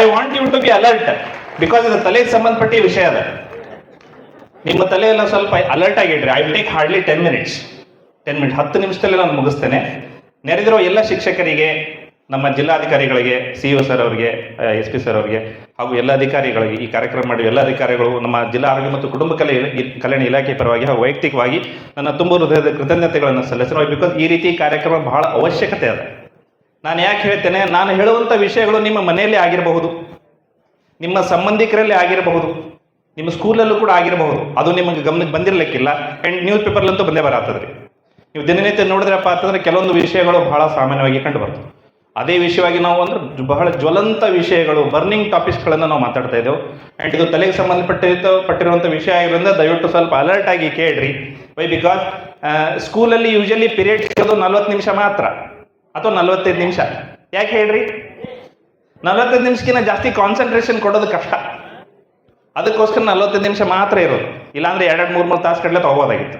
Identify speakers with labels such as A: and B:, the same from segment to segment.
A: I want you to be alert because ಇದು ತಲೆಗೆ ಸಂಬಂಧಪಟ್ಟ ವಿಷಯ ಅದ. ನಿಮ್ಮ ತಲೆಯೆಲ್ಲ ಸ್ವಲ್ಪ alert ಆಗಿಡ್ರಿ. I take hardly ten minutes ten minute ಹತ್ತು ನಿಮಿಷದಲ್ಲಿ ನಾನು ಮುಗಿಸ್ತೇನೆ. ನೆರೆದಿರೋ ಎಲ್ಲ ಶಿಕ್ಷಕರಿಗೆ, ನಮ್ಮ ಜಿಲ್ಲಾಧಿಕಾರಿಗಳಿಗೆ ಸಿ ಒ ಸರ್ ಅವರಿಗೆ ಎಸ್ ಪಿ ಸರ್ ಅವರಿಗೆ, ಹಾಗೂ ಎಲ್ಲ ಅಧಿಕಾರಿಗಳಿಗೆ, ಈ ಕಾರ್ಯಕ್ರಮ ಮಾಡಿದ ಎಲ್ಲ ಅಧಿಕಾರಿಗಳು, ನಮ್ಮ ಜಿಲ್ಲಾ ಆರೋಗ್ಯ ಮತ್ತು ಕುಟುಂಬ ಕಲೆ ಕಲ್ಯಾಣ ಇಲಾಖೆ ಪರವಾಗಿ ಹಾಗೂ ವೈಯಕ್ತಿಕವಾಗಿ ನನ್ನ ತುಂಬ ಹೃದಯದ ಕೃತಜ್ಞತೆಗಳನ್ನು ಸಲ್ಲಿಸಿರೋ ಬಿಕಾಸ್ ಈ ರೀತಿ ಕಾರ್ಯಕ್ರಮ ಬಹಳ ಅವಶ್ಯಕತೆ ಅದ. ನಾನು ಯಾಕೆ ಹೇಳ್ತೇನೆ? ನಾನು ಹೇಳುವಂಥ ವಿಷಯಗಳು ನಿಮ್ಮ ಮನೆಯಲ್ಲಿ ಆಗಿರಬಹುದು. ನಿಮ್ಮ ಸಂಬಂಧಿಕರಲ್ಲಿ ಆಗಿರಬಹುದು. ನಿಮ್ಮ ಸ್ಕೂಲಲ್ಲೂ ಕೂಡ ಆಗಿರಬಹುದು. ಅದು ನಿಮಗೆ ಗಮನಕ್ಕೆ ಬಂದಿರಲಿಕ್ಕಿಲ್ಲ. ಆ್ಯಂಡ್ ನ್ಯೂಸ್ ಪೇಪರ್ಲಂತೂ ಬಂದೇ ಬರತ್ತದ್ರಿ ನೀವು ದಿನನಿತ್ಯ ನೋಡಿದ್ರಪ್ಪ ಅಂತಂದ್ರೆ ಕೆಲವೊಂದು ವಿಷಯಗಳು ಬಹಳ ಸಾಮಾನ್ಯವಾಗಿ ಕಂಡುಬರ್ತವೆ ಅದೇ ವಿಷಯವಾಗಿ ನಾವು ಅಂದ್ರೆ ಬಹಳ ಜ್ವಲಂತ ವಿಷಯಗಳು ಬರ್ನಿಂಗ್ ಟಾಪಿಕ್ಸ್ಗಳನ್ನು ನಾವು ಮಾತಾಡ್ತಾ ಇದ್ದೇವೆ. ಆ್ಯಂಡ್ ಇದು ತಲೆಗೆ ಸಂಬಂಧಪಟ್ಟ ಪಟ್ಟಿರುವಂಥ ವಿಷಯ ಆಗಿರೋದ್ರಿಂದ ದಯವಿಟ್ಟು ಸ್ವಲ್ಪ ಅಲರ್ಟ್ ಆಗಿ ಕೇಳ್ರಿ. ವೈ ಬಿಕಾಸ್ ಸ್ಕೂಲಲ್ಲಿ ಯೂಶಲಿ ಪೀರಿಯಡ್ಸ್ ಇರೋದು ನಲ್ವತ್ತು ನಿಮಿಷ ಮಾತ್ರ. ಅಥವಾ ನಲ್ವತ್ತೈದು ನಿಮಿಷ. ಯಾಕೆ ಹೇಳ್ರಿ? ನಲವತ್ತೈದು ನಿಮಿಷಕ್ಕಿಂತ ಜಾಸ್ತಿ ಕಾನ್ಸಂಟ್ರೇಷನ್ ಕೊಡೋದು ಕಷ್ಟ. ಅದಕ್ಕೋಸ್ಕರ ನಲವತ್ತೈದು ನಿಮಿಷ ಮಾತ್ರ ಇರೋದು. ಇಲ್ಲಾಂದ್ರೆ ಎರಡೆರಡು ಮೂರು ಮೂರು ತಾಸು ಕಡಲೆ ತಗೋಬೋದಾಗಿತ್ತು.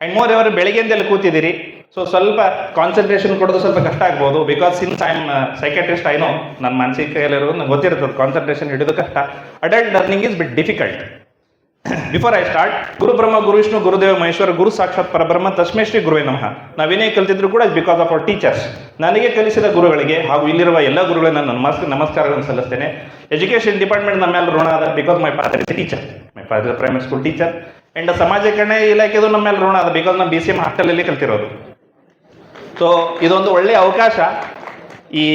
A: ಆ್ಯಂಡ್ ಮೋರ್ ಅವರು ಬೆಳಗ್ಗೆಯಿಂದೆಲ್ಲ ಕೂತಿದ್ದೀರಿ. ಸೊ ಸ್ವಲ್ಪ ಕಾನ್ಸಂಟ್ರೇಷನ್ ಕೊಡೋದು ಸ್ವಲ್ಪ ಕಷ್ಟ ಆಗ್ಬೋದು. Because since I am psychiatrist I know ನನ್ನ ಮಾನಸಿಕ ನಂಗೆ ಗೊತ್ತಿರ್ತದೆ. ಕಾನ್ಸಂಟ್ರೇಷನ್ ಹಿಡಿದು ಕಷ್ಟ. Adult learning is bit difficult before I start ಗುರು ಬ್ರಹ್ಮ ಗುರು ವಿಷ್ಣು ಗುರುದೇವ ಮಹೇಶ್ವರ ಗುರು ಸಾಕ್ಷಾತ್ ಪರಬ್ರಹ್ಮ ತಸ್ಮೇ ಶ್ರೀ ಗುರುವೇ ನಮಃ ನಾವೇನೇ ಕಲಿತಿದ್ರು ಕೂಡ ಬಿಕಾಸ್ ಆಫ್ ಅವರ್ ಟೀಚರ್ಸ್ ನನಗೆ ಕಲಿಸಿದ ಗುರುಗಳಿಗೆ ಹಾಗೂ ಇಲ್ಲಿರುವ ಎಲ್ಲ ಗುರುಗಳಿಗೆ ನಾನು ನಮಸ್ಕಾರ ನಮಸ್ಕಾರಗಳನ್ನು ಸಲ್ಲಿಸ್ತೇನೆ. ಎಜುಕೇಷನ್ ಡಿಪಾರ್ಟ್ಮೆಂಟ್ ನಮ್ಮ ಮೇಲೆ ಋಣ ಅದ because my father is teacher my father primary school teacher and ಸಮಾಜ ಕಲ್ಯಾಣ ಇಲಾಖೆದು ನಮ್ಮ ಮೇಲೆ ಋಣ ಅದ ಬಿಕಾಸ್ ನಾನು ಬಿ ಸಿ ಎಂ ಹಾಸ್ಟೆಲಲ್ಲಿ ಕಲ್ತಿರೋದು. ಸೊ ಇದೊಂದು ಒಳ್ಳೆಯ ಅವಕಾಶ. ಈ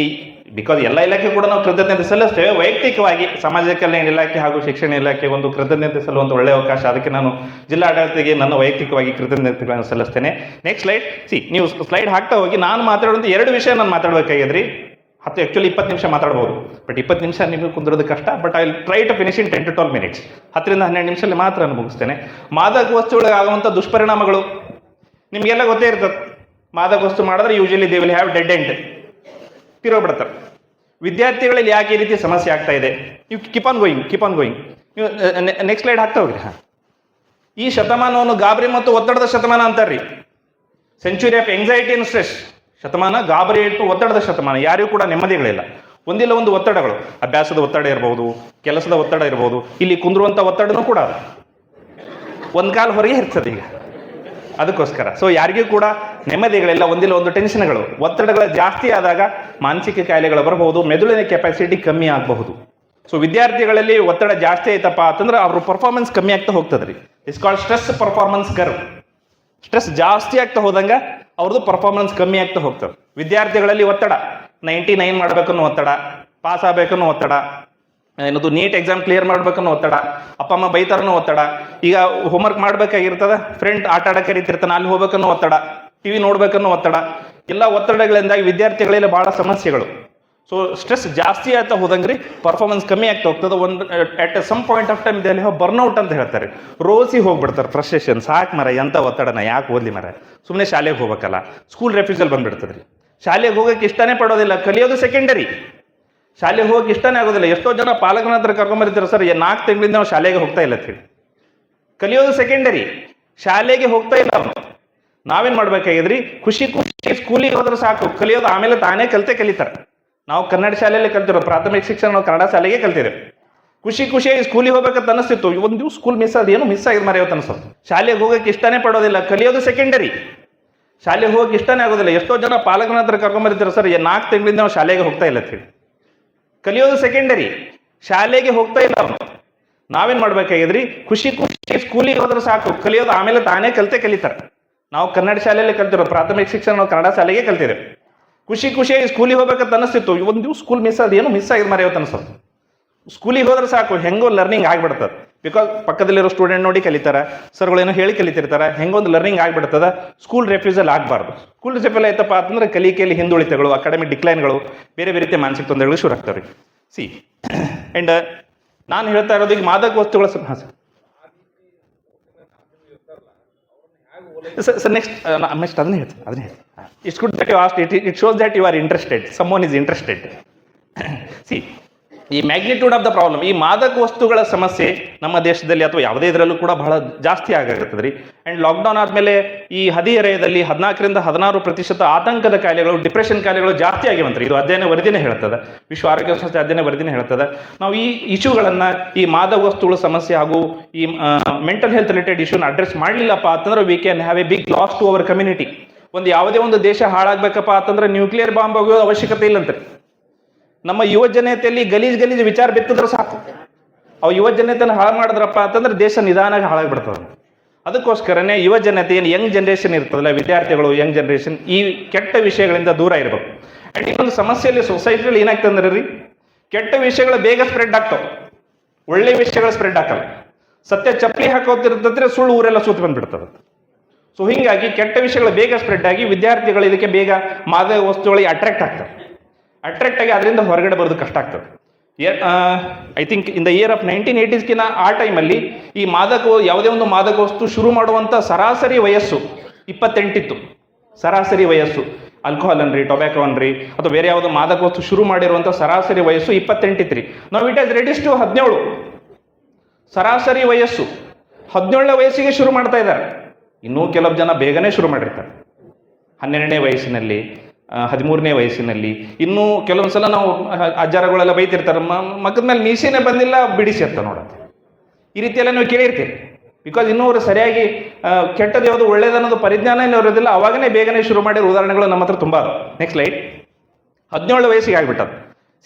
A: ಬಿಕಾಸ್ ಎಲ್ಲ ಇಲಾಖೆ ಕೂಡ ನಾವು ಕೃತಜ್ಞತೆ ಸಲ್ಲಿಸ್ತೇವೆ. ವೈಯಕ್ತಿಕವಾಗಿ ಸಮಾಜ ಕಲ್ಯಾಣ ಇಲಾಖೆ ಹಾಗೂ ಶಿಕ್ಷಣ ಇಲಾಖೆ ಒಂದು ಕೃತಜ್ಞತೆ ಸಲ್ಲುವಂಥ ಒಳ್ಳೆಯ ಅವಕಾಶ. ಅದಕ್ಕೆ ನಾನು ಜಿಲ್ಲಾ ಆಡಳಿತಕ್ಕೆ ನನ್ನ ವೈಯಕ್ತಿಕವಾಗಿ ಕೃತಜ್ಞತೆಗಳನ್ನು ಸಲ್ಲಿಸ್ತೇನೆ. ನೆಕ್ಸ್ಟ್ ಸ್ಲೈಡ್ ಸಿ ನೀವು ಸ್ಲೈಡ್ ಹಾಕ್ತಾ ಹೋಗಿ ನಾನು ಮಾತಾಡುವಂಥ ಎರಡು ವಿಷಯ ನಾನು ಮಾತಾಡಬೇಕಾಗಿದ್ರಿ. ಹತ್ತು ಆ್ಯಕ್ಚುಲಿ ಇಪ್ಪತ್ತು ನಿಮಿಷ ಮಾತಾಡ್ಬೋದು. ಬಟ್ ಇಪ್ಪತ್ತು ನಿಮಿಷ ನಿಮಗೆ ಕುಂದಿರೋದು ಕಷ್ಟ. But I try to finish in ten to twelve minutes ಹತ್ತರಿಂದ ಹನ್ನೆರಡು ನಿಮಿಷದಲ್ಲಿ ಮಾತ್ರ ನಾನು ಮುಗಿಸ್ತೇನೆ ಮಾದಕ ವಸ್ತುಗಳಿಗಾಗುವಂಥ ದುಷ್ಪರಿಣಾಮಗಳು ನಿಮಗೆಲ್ಲ ಗೊತ್ತೇ ಇರ್ತದೆ. ಮಾದಕ ವಸ್ತು ಮಾಡಿದ್ರೆ usually they will have dead end ತಿರೋಗ್ಬಿಡ್ತಾರೆ ವಿದ್ಯಾರ್ಥಿಗಳಲ್ಲಿ ಯಾಕೆ ಈ ರೀತಿ ಸಮಸ್ಯೆ ಆಗ್ತಾ ಇದೆ? ನೀವು keep on going keep on going ನೀವು ನೆಕ್ಸ್ಟ್ ಸ್ಲೈಡ್ ಹಾಕ್ತಾ ಹೋಗ್ರಿ, ಹಾಂ. ಈ ಶತಮಾನವನ್ನು ಗಾಬರಿ ಮತ್ತು ಒತ್ತಡದ ಶತಮಾನ ಅಂತಾರ್ರಿ. Century of anxiety and stress ಶತಮಾನ ಗಾಬರಿ ಇಟ್ಟು ಒತ್ತಡದ ಶತಮಾನ, ಯಾರಿಗೂ ಕೂಡ ನೆಮ್ಮದಿಗಳಿಲ್ಲ. ಒಂದಿಲ್ಲ ಒಂದು ಒತ್ತಡಗಳು. ಅಭ್ಯಾಸದ ಒತ್ತಡ ಇರಬಹುದು ಕೆಲಸದ ಒತ್ತಡ ಇರಬಹುದು ಇಲ್ಲಿ ಕುಂದ್ರುವಂಥ ಒತ್ತಡನೂ ಕೂಡ ಒಂದು ಕಾಲು ಹೊರಗೆ ಇರ್ತದೆ ಈಗ. ಅದಕ್ಕೋಸ್ಕರ. ಸೊ ಯಾರಿಗೂ ಕೂಡ ನೆಮ್ಮದಿಗಳಿಲ್ಲ ಒಂದಿಲ್ಲ ಒಂದು ಟೆನ್ಷನ್ಗಳು ಒತ್ತಡಗಳು ಜಾಸ್ತಿ ಆದಾಗ ಮಾನಸಿಕ ಕಾಯಿಲೆಗಳು ಬರಬಹುದು, ಮೆದುಳಿನ ಕೆಪಾಸಿಟಿ ಕಮ್ಮಿ ಆಗಬಹುದು. ಸೊ ವಿದ್ಯಾರ್ಥಿಗಳಲ್ಲಿ ಒತ್ತಡ ಜಾಸ್ತಿ ಆಯ್ತಪ್ಪ ಅಂತಂದ್ರೆ ಅವ್ರ ಪರ್ಫಾರ್ಮೆನ್ಸ್ ಕಮ್ಮಿ ಆಗ್ತಾ ಹೋಗ್ತದೆ ರೀ is called stress performance curve stress ಜಾಸ್ತಿ ಆಗ್ತಾ ಹೋದಂಗ ಅವ್ರದ್ದು ಪರ್ಫಾರ್ಮೆನ್ಸ್ ಕಮ್ಮಿ ಆಗ್ತಾ ಹೋಗ್ತದೆ. ವಿದ್ಯಾರ್ಥಿಗಳಲ್ಲಿ ಒತ್ತಡ ನೈಂಟಿ ನೈನ್ ಮಾಡ್ಬೇಕನ್ನೋ ಒತ್ತಡ ಪಾಸ್ ಆಗ್ಬೇಕನ್ನೋ ಒತ್ತಡ, ಏನದು ನೀಟ್ ಎಕ್ಸಾಮ್ ಕ್ಲಿಯರ್ ಮಾಡ್ಬೇಕನ್ನೋ ಒತ್ತಡ, ಅಪ್ಪ ಅಮ್ಮ ಬೈತಾರನ್ನೋ ಒತ್ತಡ, ಈಗ ಹೋಮ್ವರ್ಕ್ ಮಾಡ್ಬೇಕಾಗಿರ್ತದ ಫ್ರೆಂಡ್ ಆಟ ಆಡಕ್ಕೆ ಕರೀತಿರ್ತಾನೆ, ಅಲ್ಲಿ ಹೋಗ್ಬೇಕನ್ನೋ ಒತ್ತಡ. ಟಿವಿ ನೋಡ್ಬೇಕನ್ನೋ ಒತ್ತಡ. ಎಲ್ಲ ಒತ್ತಡಗಳಿಂದಾಗಿ ವಿದ್ಯಾರ್ಥಿಗಳಲ್ಲಿ ಬಹಳ ಸಮಸ್ಯೆಗಳು. ಸೊ ಸ್ಟ್ರೆಸ್ ಜಾಸ್ತಿ ಆಗ್ತಾ ಹೋದಂಗ್ರಿ ಪರ್ಫಾರ್ಮೆನ್ಸ್ ಕಮ್ಮಿ ಆಗ್ತಾ ಹೋಗ್ತದೆ. ಒಂದು at some point of time ಇದೆಲ್ಲ ಬರ್ನ್ಔಟ್ ಅಂತ ಹೇಳ್ತಾರೆ. ರೋಸಿ ಹೋಗ್ಬಿಡ್ತಾರೆ ಫ್ರಸ್ಟ್ರೇಷನ್ ಸಾಕು ಮರ ಎಂಥ ಒತ್ತಡನ, ಯಾಕೆ ಓದ್ಲಿ ಮರ? ಸುಮ್ಮನೆ ಶಾಲೆಗೆ ಹೋಗ್ಬೇಕಲ್ಲ. ಸ್ಕೂಲ್ ರೆಫ್ಯೂಸಲ್ ಬಂದ್ಬಿಡ್ತದ್ರಿ. ಶಾಲೆಗೆ ಹೋಗಕ್ಕೆ ಇಷ್ಟನೇ ಪಡೋದಿಲ್ಲ. ಕಲಿಯೋದು ಸೆಕೆಂಡರಿ ಶಾಲೆಗೆ ಹೋಗಕ್ಕೆ ಇಷ್ಟನೇ ಆಗೋದಿಲ್ಲ. ಎಷ್ಟೋ ಜನ ಪಾಲಕನ ಹತ್ರ ಕರ್ಕೊಂಬರ್ತಾರೆ ಸರ್ ನಾಲ್ಕು ತಿಂಗಳಿಂದ ನಾವು ಶಾಲೆಗೆ ಹೋಗ್ತಾ ಇಲ್ಲ ಹೇಳಿ. ಕಲಿಯೋದು ಸೆಕೆಂಡರಿ ಶಾಲೆಗೆ ಹೋಗ್ತಾ ಇಲ್ಲ ಅವನು. ನಾವೇನ್ ಮಾಡ್ಬೇಕಾಗಿದ್ರಿ? ಖುಷಿ ಖುಷಿ ಸ್ಕೂಲಿಗೆ ಹೋದ್ರೆ ಸಾಕು. ಕಲಿಯೋದು ಆಮೇಲೆ ತಾನೇ ಕಲಿತೆ ಕಲಿತಾರೆ. ನಾವು ಕನ್ನಡ ಶಾಲೆಯಲ್ಲಿ ಕಲ್ತಿರೋ ಪ್ರಾಥಮಿಕ ಶಿಕ್ಷಣ ನಾವು ಕನ್ನಡ ಶಾಲೆಗೆ ಕಲ್ತಿದ್ದೇವೆ. ಖುಷಿ ಖುಷಿಯಾಗಿ ಸ್ಕೂಲಿಗೆ ಹೋಗ್ಬೇಕಂತ ಅನಿಸ್ತಿತ್ತು. ಒಂದು ದಿವ್ಸ ಸ್ಕೂಲ್ ಮಿಸ್ ಆದ ಏನು ಮಿಸ್ ಆಗಿದ್ ಮರೆಯೋದು ಅನಿಸೋದು ಶಾಲೆಗೆ ಹೋಗಕ್ಕೆ ಇಷ್ಟನೇ ಪಡೋದಿಲ್ಲ. ಕಲಿಯೋದು ಸೆಕೆಂಡರಿ ಶಾಲೆಗೆ ಹೋಗಕ್ಕೆ ಇಷ್ಟನೇ ಆಗೋದಿಲ್ಲ. ಎಷ್ಟೋ ಜನ ಪಾಲಕನ ಹತ್ರ ಕರ್ಕೊಂಬರ್ತಾರೆ ಸರ್ ನಾಲ್ಕು ತಿಂಗಳಿಂದ ನಾವು ಶಾಲೆಗೆ ಹೋಗ್ತಾ ಇಲ್ಲ ಅಂತೇಳಿ ಕಲಿಯೋದು ಸೆಕೆಂಡರಿ ಶಾಲೆಗೆ ಹೋಗ್ತಾ ಇಲ್ಲ ಅವನು ನಾವೇನ್ ಮಾಡ್ಬೇಕಾಗಿದ್ರಿ? ಖುಷಿ ಖುಷಿ ಸ್ಕೂಲಿಗೆ ಹೋದ್ರೆ ಸಾಕು. ಕಲಿಯೋದು ಆಮೇಲೆ ತಾನೇ ಕಲಿತೆ ಕಲಿತಾರೆ. ನಾವು ಕನ್ನಡ ಶಾಲೆಯಲ್ಲಿ ಕಲ್ತಿರೋ ಪ್ರಾಥಮಿಕ ಶಿಕ್ಷಣ ನಾವು ಕನ್ನಡ ಶಾಲೆಗೆ ಕಲ್ತಿದ್ದೇವೆ. ಖುಷಿ ಖುಷಿಯಾಗಿ ಸ್ಕೂಲಿಗೆ ಹೋಗ್ಬೇಕಂತ ಅನಿಸ್ತಿತ್ತು ಒಂದು ದಿವ್ಸ ಸ್ಕೂಲ್ ಮಿಸ್ ಆದ ಏನು ಮಿಸ್ ಆಗಿದೆ ಮರೆಯೋದು ಅನಿಸ್ತು ಸ್ಕೂಲಿಗೆ ಹೋದ್ರೆ ಸಾಕು, ಹೆಂಗೋ ಲರ್ನಿಂಗ್ ಆಗ್ಬಿಡ್ತದೆ. ಬಿಕಾಸ್ ಪಕ್ಕದಲ್ಲಿರೋ ಸ್ಟೂಡೆಂಟ್ ನೋಡಿ ಕಲಿತಾರೆ ಸರ್ಗಳೇನೋ ಹೇಳಿ ಕಲಿತಿರ್ತಾರೆ ಹೆಂಗೊಂದು ಲರ್ನಿಂಗ್ ಆಗಿಬಿಡ್ತದೆ ಸ್ಕೂಲ್ ರೆಫ್ಯೂಸಲ್ ಆಗಬಾರ್ದು. ಸ್ಕೂಲ್ ರೆಫ್ಯೂಸಲ್ ಆಯ್ತಪ್ಪ ಅಂತಂದ್ರೆ ಕಲಿಕೆಯಲ್ಲಿ ಹಿಂದುಳಿತಗಳು ಅಕಾಡೆಮಿ ಡಿಕ್ಲೈನ್ಗಳು ಬೇರೆ ಬೇರೆ ರೀತಿಯ ಮಾನಸಿಕ ತೊಂದರೆಗಳು ಶುರು ಆಗ್ತವೆ ಸಿ ಆ್ಯಂಡ್ ನಾನು ಹೇಳ್ತಾ ಇರೋದು ಈಗ ಮಾದಕ ವಸ್ತುಗಳ ಹಾಂ ಸರ್ ಸರ್ ನೆಕ್ಸ್ಟ್ ನೆಕ್ಸ್ಟ್ ಅದನ್ನೇ ಹೇಳ್ತೀನಿ ಅದನ್ನೇ ಹೇಳ್ತೀನಿ. It's good that you asked it it shows that you are interested some one is interested see ಈ ಮ್ಯಾಗ್ನಿಟ್ಯೂಡ್ ಆಫ್ ದ ಪ್ರಾಬ್ಲಮ್ ಈ ಮಾದಕ ವಸ್ತುಗಳ ಸಮಸ್ಯೆ ನಮ್ಮ ದೇಶದಲ್ಲಿ ಅಥವಾ ಯಾವುದೇ ಇದರಲ್ಲೂ ಕೂಡ ಬಹಳ ಜಾಸ್ತಿ ಆಗಿರ್ತದೆ ರೀ ಆ್ಯಂಡ್ ಲಾಕ್ಡೌನ್ ಆದಮೇಲೆ ಈ ಹದಿಹರೆಯದಲ್ಲಿ ಹದಿನಾಲ್ಕರಿಂದ ಹದಿನಾರು ಪ್ರತಿಶತ ಆತಂಕದ ಕಾಯಿಲೆಗಳು ಡಿಪ್ರೆಷನ್ ಕಾಯಿಲೆಗಳು ಜಾಸ್ತಿ ಆಗಿವಂತ್ರಿ ಇದು ಅಧ್ಯಯನ ವರದಿನೇ ಹೇಳ್ತದೆ. ವಿಶ್ವ ಆರೋಗ್ಯ ಸಂಸ್ಥೆ ಅಧ್ಯಯನ ವರದಿನೇ ಹೇಳ್ತದೆ. ನಾವು ಈ ಇಶ್ಯೂಗಳನ್ನು, ಈ ಮಾದಕ ವಸ್ತುಗಳ ಸಮಸ್ಯೆ ಹಾಗೂ ಈ ಮೆಂಟಲ್ ಹೆಲ್ತ್ ರಿಲೇಟೆಡ್ ಇಶ್ಯೂನ ಅಡ್ರೆಸ್ ಮಾಡಲಿಲ್ಲಪ್ಪ ಅಂತಂದ್ರೆ we can have a big loss to our community ಒಂದು ಯಾವುದೇ ಒಂದು ದೇಶ ಹಾಳಾಗಬೇಕಪ್ಪ ಅಂತಂದ್ರೆ ನ್ಯೂಕ್ಲಿಯರ್ ಬಾಂಬ್ ಆಗೋ ಅವಶ್ಯಕತೆ ಇಲ್ಲಂತ್ರಿ. ನಮ್ಮ ಯುವಜನತೆಯಲ್ಲಿ ಗಲೀಜ್ ಗಲೀಜ್ ವಿಚಾರ ಬಿತ್ತಿದ್ರೆ ಸಾಕು. ಅವು ಯುವ ಜನತೆಯನ್ನು ಹಾಳು ಮಾಡಿದ್ರಪ್ಪ ಅಂತಂದ್ರೆ ದೇಶ ನಿಧಾನಾಗಿ ಹಾಳಾಗ್ಬಿಡ್ತದೆ. ಅದಕ್ಕೋಸ್ಕರನೇ ಯುವ ಜನತೆ ಏನು ಯಂಗ್ ಜನ್ರೇಷನ್ ಇರ್ತದಲ್ಲ ವಿದ್ಯಾರ್ಥಿಗಳು, ಯಂಗ್ ಜನ್ರೇಷನ್, ಈ ಕೆಟ್ಟ ವಿಷಯಗಳಿಂದ ದೂರ ಇರಬೇಕು. ಆ್ಯಂಡ್ ಇನ್ನೊಂದು ಸಮಸ್ಯೆಯಲ್ಲಿ ಸೊಸೈಟಿಯಲ್ಲಿ ಏನಾಗ್ತದೆ ಅಂದ್ರೆ ರೀ, ಕೆಟ್ಟ ವಿಷಯಗಳು ಬೇಗ ಸ್ಪ್ರೆಡ್ ಆಗ್ತವೆ. ಒಳ್ಳೆ ವಿಷಯಗಳು ಸ್ಪ್ರೆಡ್ ಆಗಲ್ಲ. ಸತ್ಯ ಚಪ್ಪಲಿ ಹಾಕೋತಿರ್ತದ್ರೆ ಸುಳ್ಳು ಊರೆಲ್ಲ ಸೂತ್ ಬಂದ್ಬಿಡ್ತದೆ. ಸೊ ಹೀಗಾಗಿ ಕೆಟ್ಟ ವಿಷಯಗಳು ಬೇಗ ಸ್ಪ್ರೆಡ್ ಆಗಿ ವಿದ್ಯಾರ್ಥಿಗಳು ಇದಕ್ಕೆ ಬೇಗ ಮಾದಕ ವಸ್ತುಗಳಿಗೆ ಅಟ್ರಾಕ್ಟ್ ಆಗ್ತಾರೆ ಅಟ್ರಾಕ್ಟ್ ಆಗಿ ಅದರಿಂದ ಹೊರಗಡೆ ಬರೋದು ಕಷ್ಟ ಆಗ್ತದೆ. I think in the year of nineteen ಏಯ್ಟೀಸ್ಗಿನ ಆ ಟೈಮಲ್ಲಿ ಈ ಮಾದಕ ಯಾವುದೇ ಒಂದು ಮಾದಕ ವಸ್ತು ಶುರು ಮಾಡುವಂಥ ಸರಾಸರಿ ವಯಸ್ಸು ಇಪ್ಪತ್ತೆಂಟಿತ್ತು. ಸರಾಸರಿ ವಯಸ್ಸು. ಆಲ್ಕೋಹಾಲ್ ಅನ್ರಿ ಟೊಬ್ಯಾಕೋ ಅನ್ರಿ, ಅಥವಾ ಬೇರೆ ಯಾವುದೋ ಮಾದಕ ವಸ್ತು ಶುರು ಮಾಡಿರುವಂಥ ಸರಾಸರಿ ವಯಸ್ಸು ಇಪ್ಪತ್ತೆಂಟಿತ್ತು ರೀ ನಾವು ಇಟ್ ಆಸ್ ರೆಡಿಸ್ ಟು ಹದಿನೇಳು. ಸರಾಸರಿ ವಯಸ್ಸು. ಹದಿನೇಳನೇ ವಯಸ್ಸಿಗೆ ಶುರು ಮಾಡ್ತಾ ಇದ್ದಾರೆ. ಇನ್ನೂ ಕೆಲವು ಜನ ಬೇಗನೆ ಶುರು ಮಾಡಿರ್ತಾರೆ. ಹನ್ನೆರಡನೇ ವಯಸ್ಸಿನಲ್ಲಿ ಹದಿಮೂರನೇ ವಯಸ್ಸಿನಲ್ಲಿ. ಇನ್ನೂ ಕೆಲವೊಂದು ಸಲ ನಾವು ಅಜ್ಜಾರಗಳೆಲ್ಲ ಬೈತಿರ್ತಾರೆ ಮಗದ ಮೇಲೆ ಮೀಸೆನೇ ಬಂದಿಲ್ಲ ಬಿಡಿಸಿರ್ತ ನೋಡುತ್ತೆ. ಈ ರೀತಿಯೆಲ್ಲ ನೀವು ಕೇಳಿರ್ತೀರಿ. ಬಿಕಾಸ್ ಇನ್ನೂ ಅವರು ಸರಿಯಾಗಿ ಕೆಟ್ಟದ ಕೆಟ್ಟದ್ದು ಯಾವುದು ಒಳ್ಳೇದನ್ನೋದು ಪರಿಜ್ಞಾನ ಇರೋದಿಲ್ಲ. ಅವಾಗನೇ ಬೇಗನೆ ಶುರು ಮಾಡಿರೋ ಉದಾಹರಣೆಗಳು ನಮ್ಮ ಹತ್ರ ತುಂಬ ನೆಕ್ಸ್ಟ್ ಲೈಟ್ ಹದಿನೇಳು ವಯಸ್ಸಿಗೆ ಆಗಿಬಿಟ್ಟದು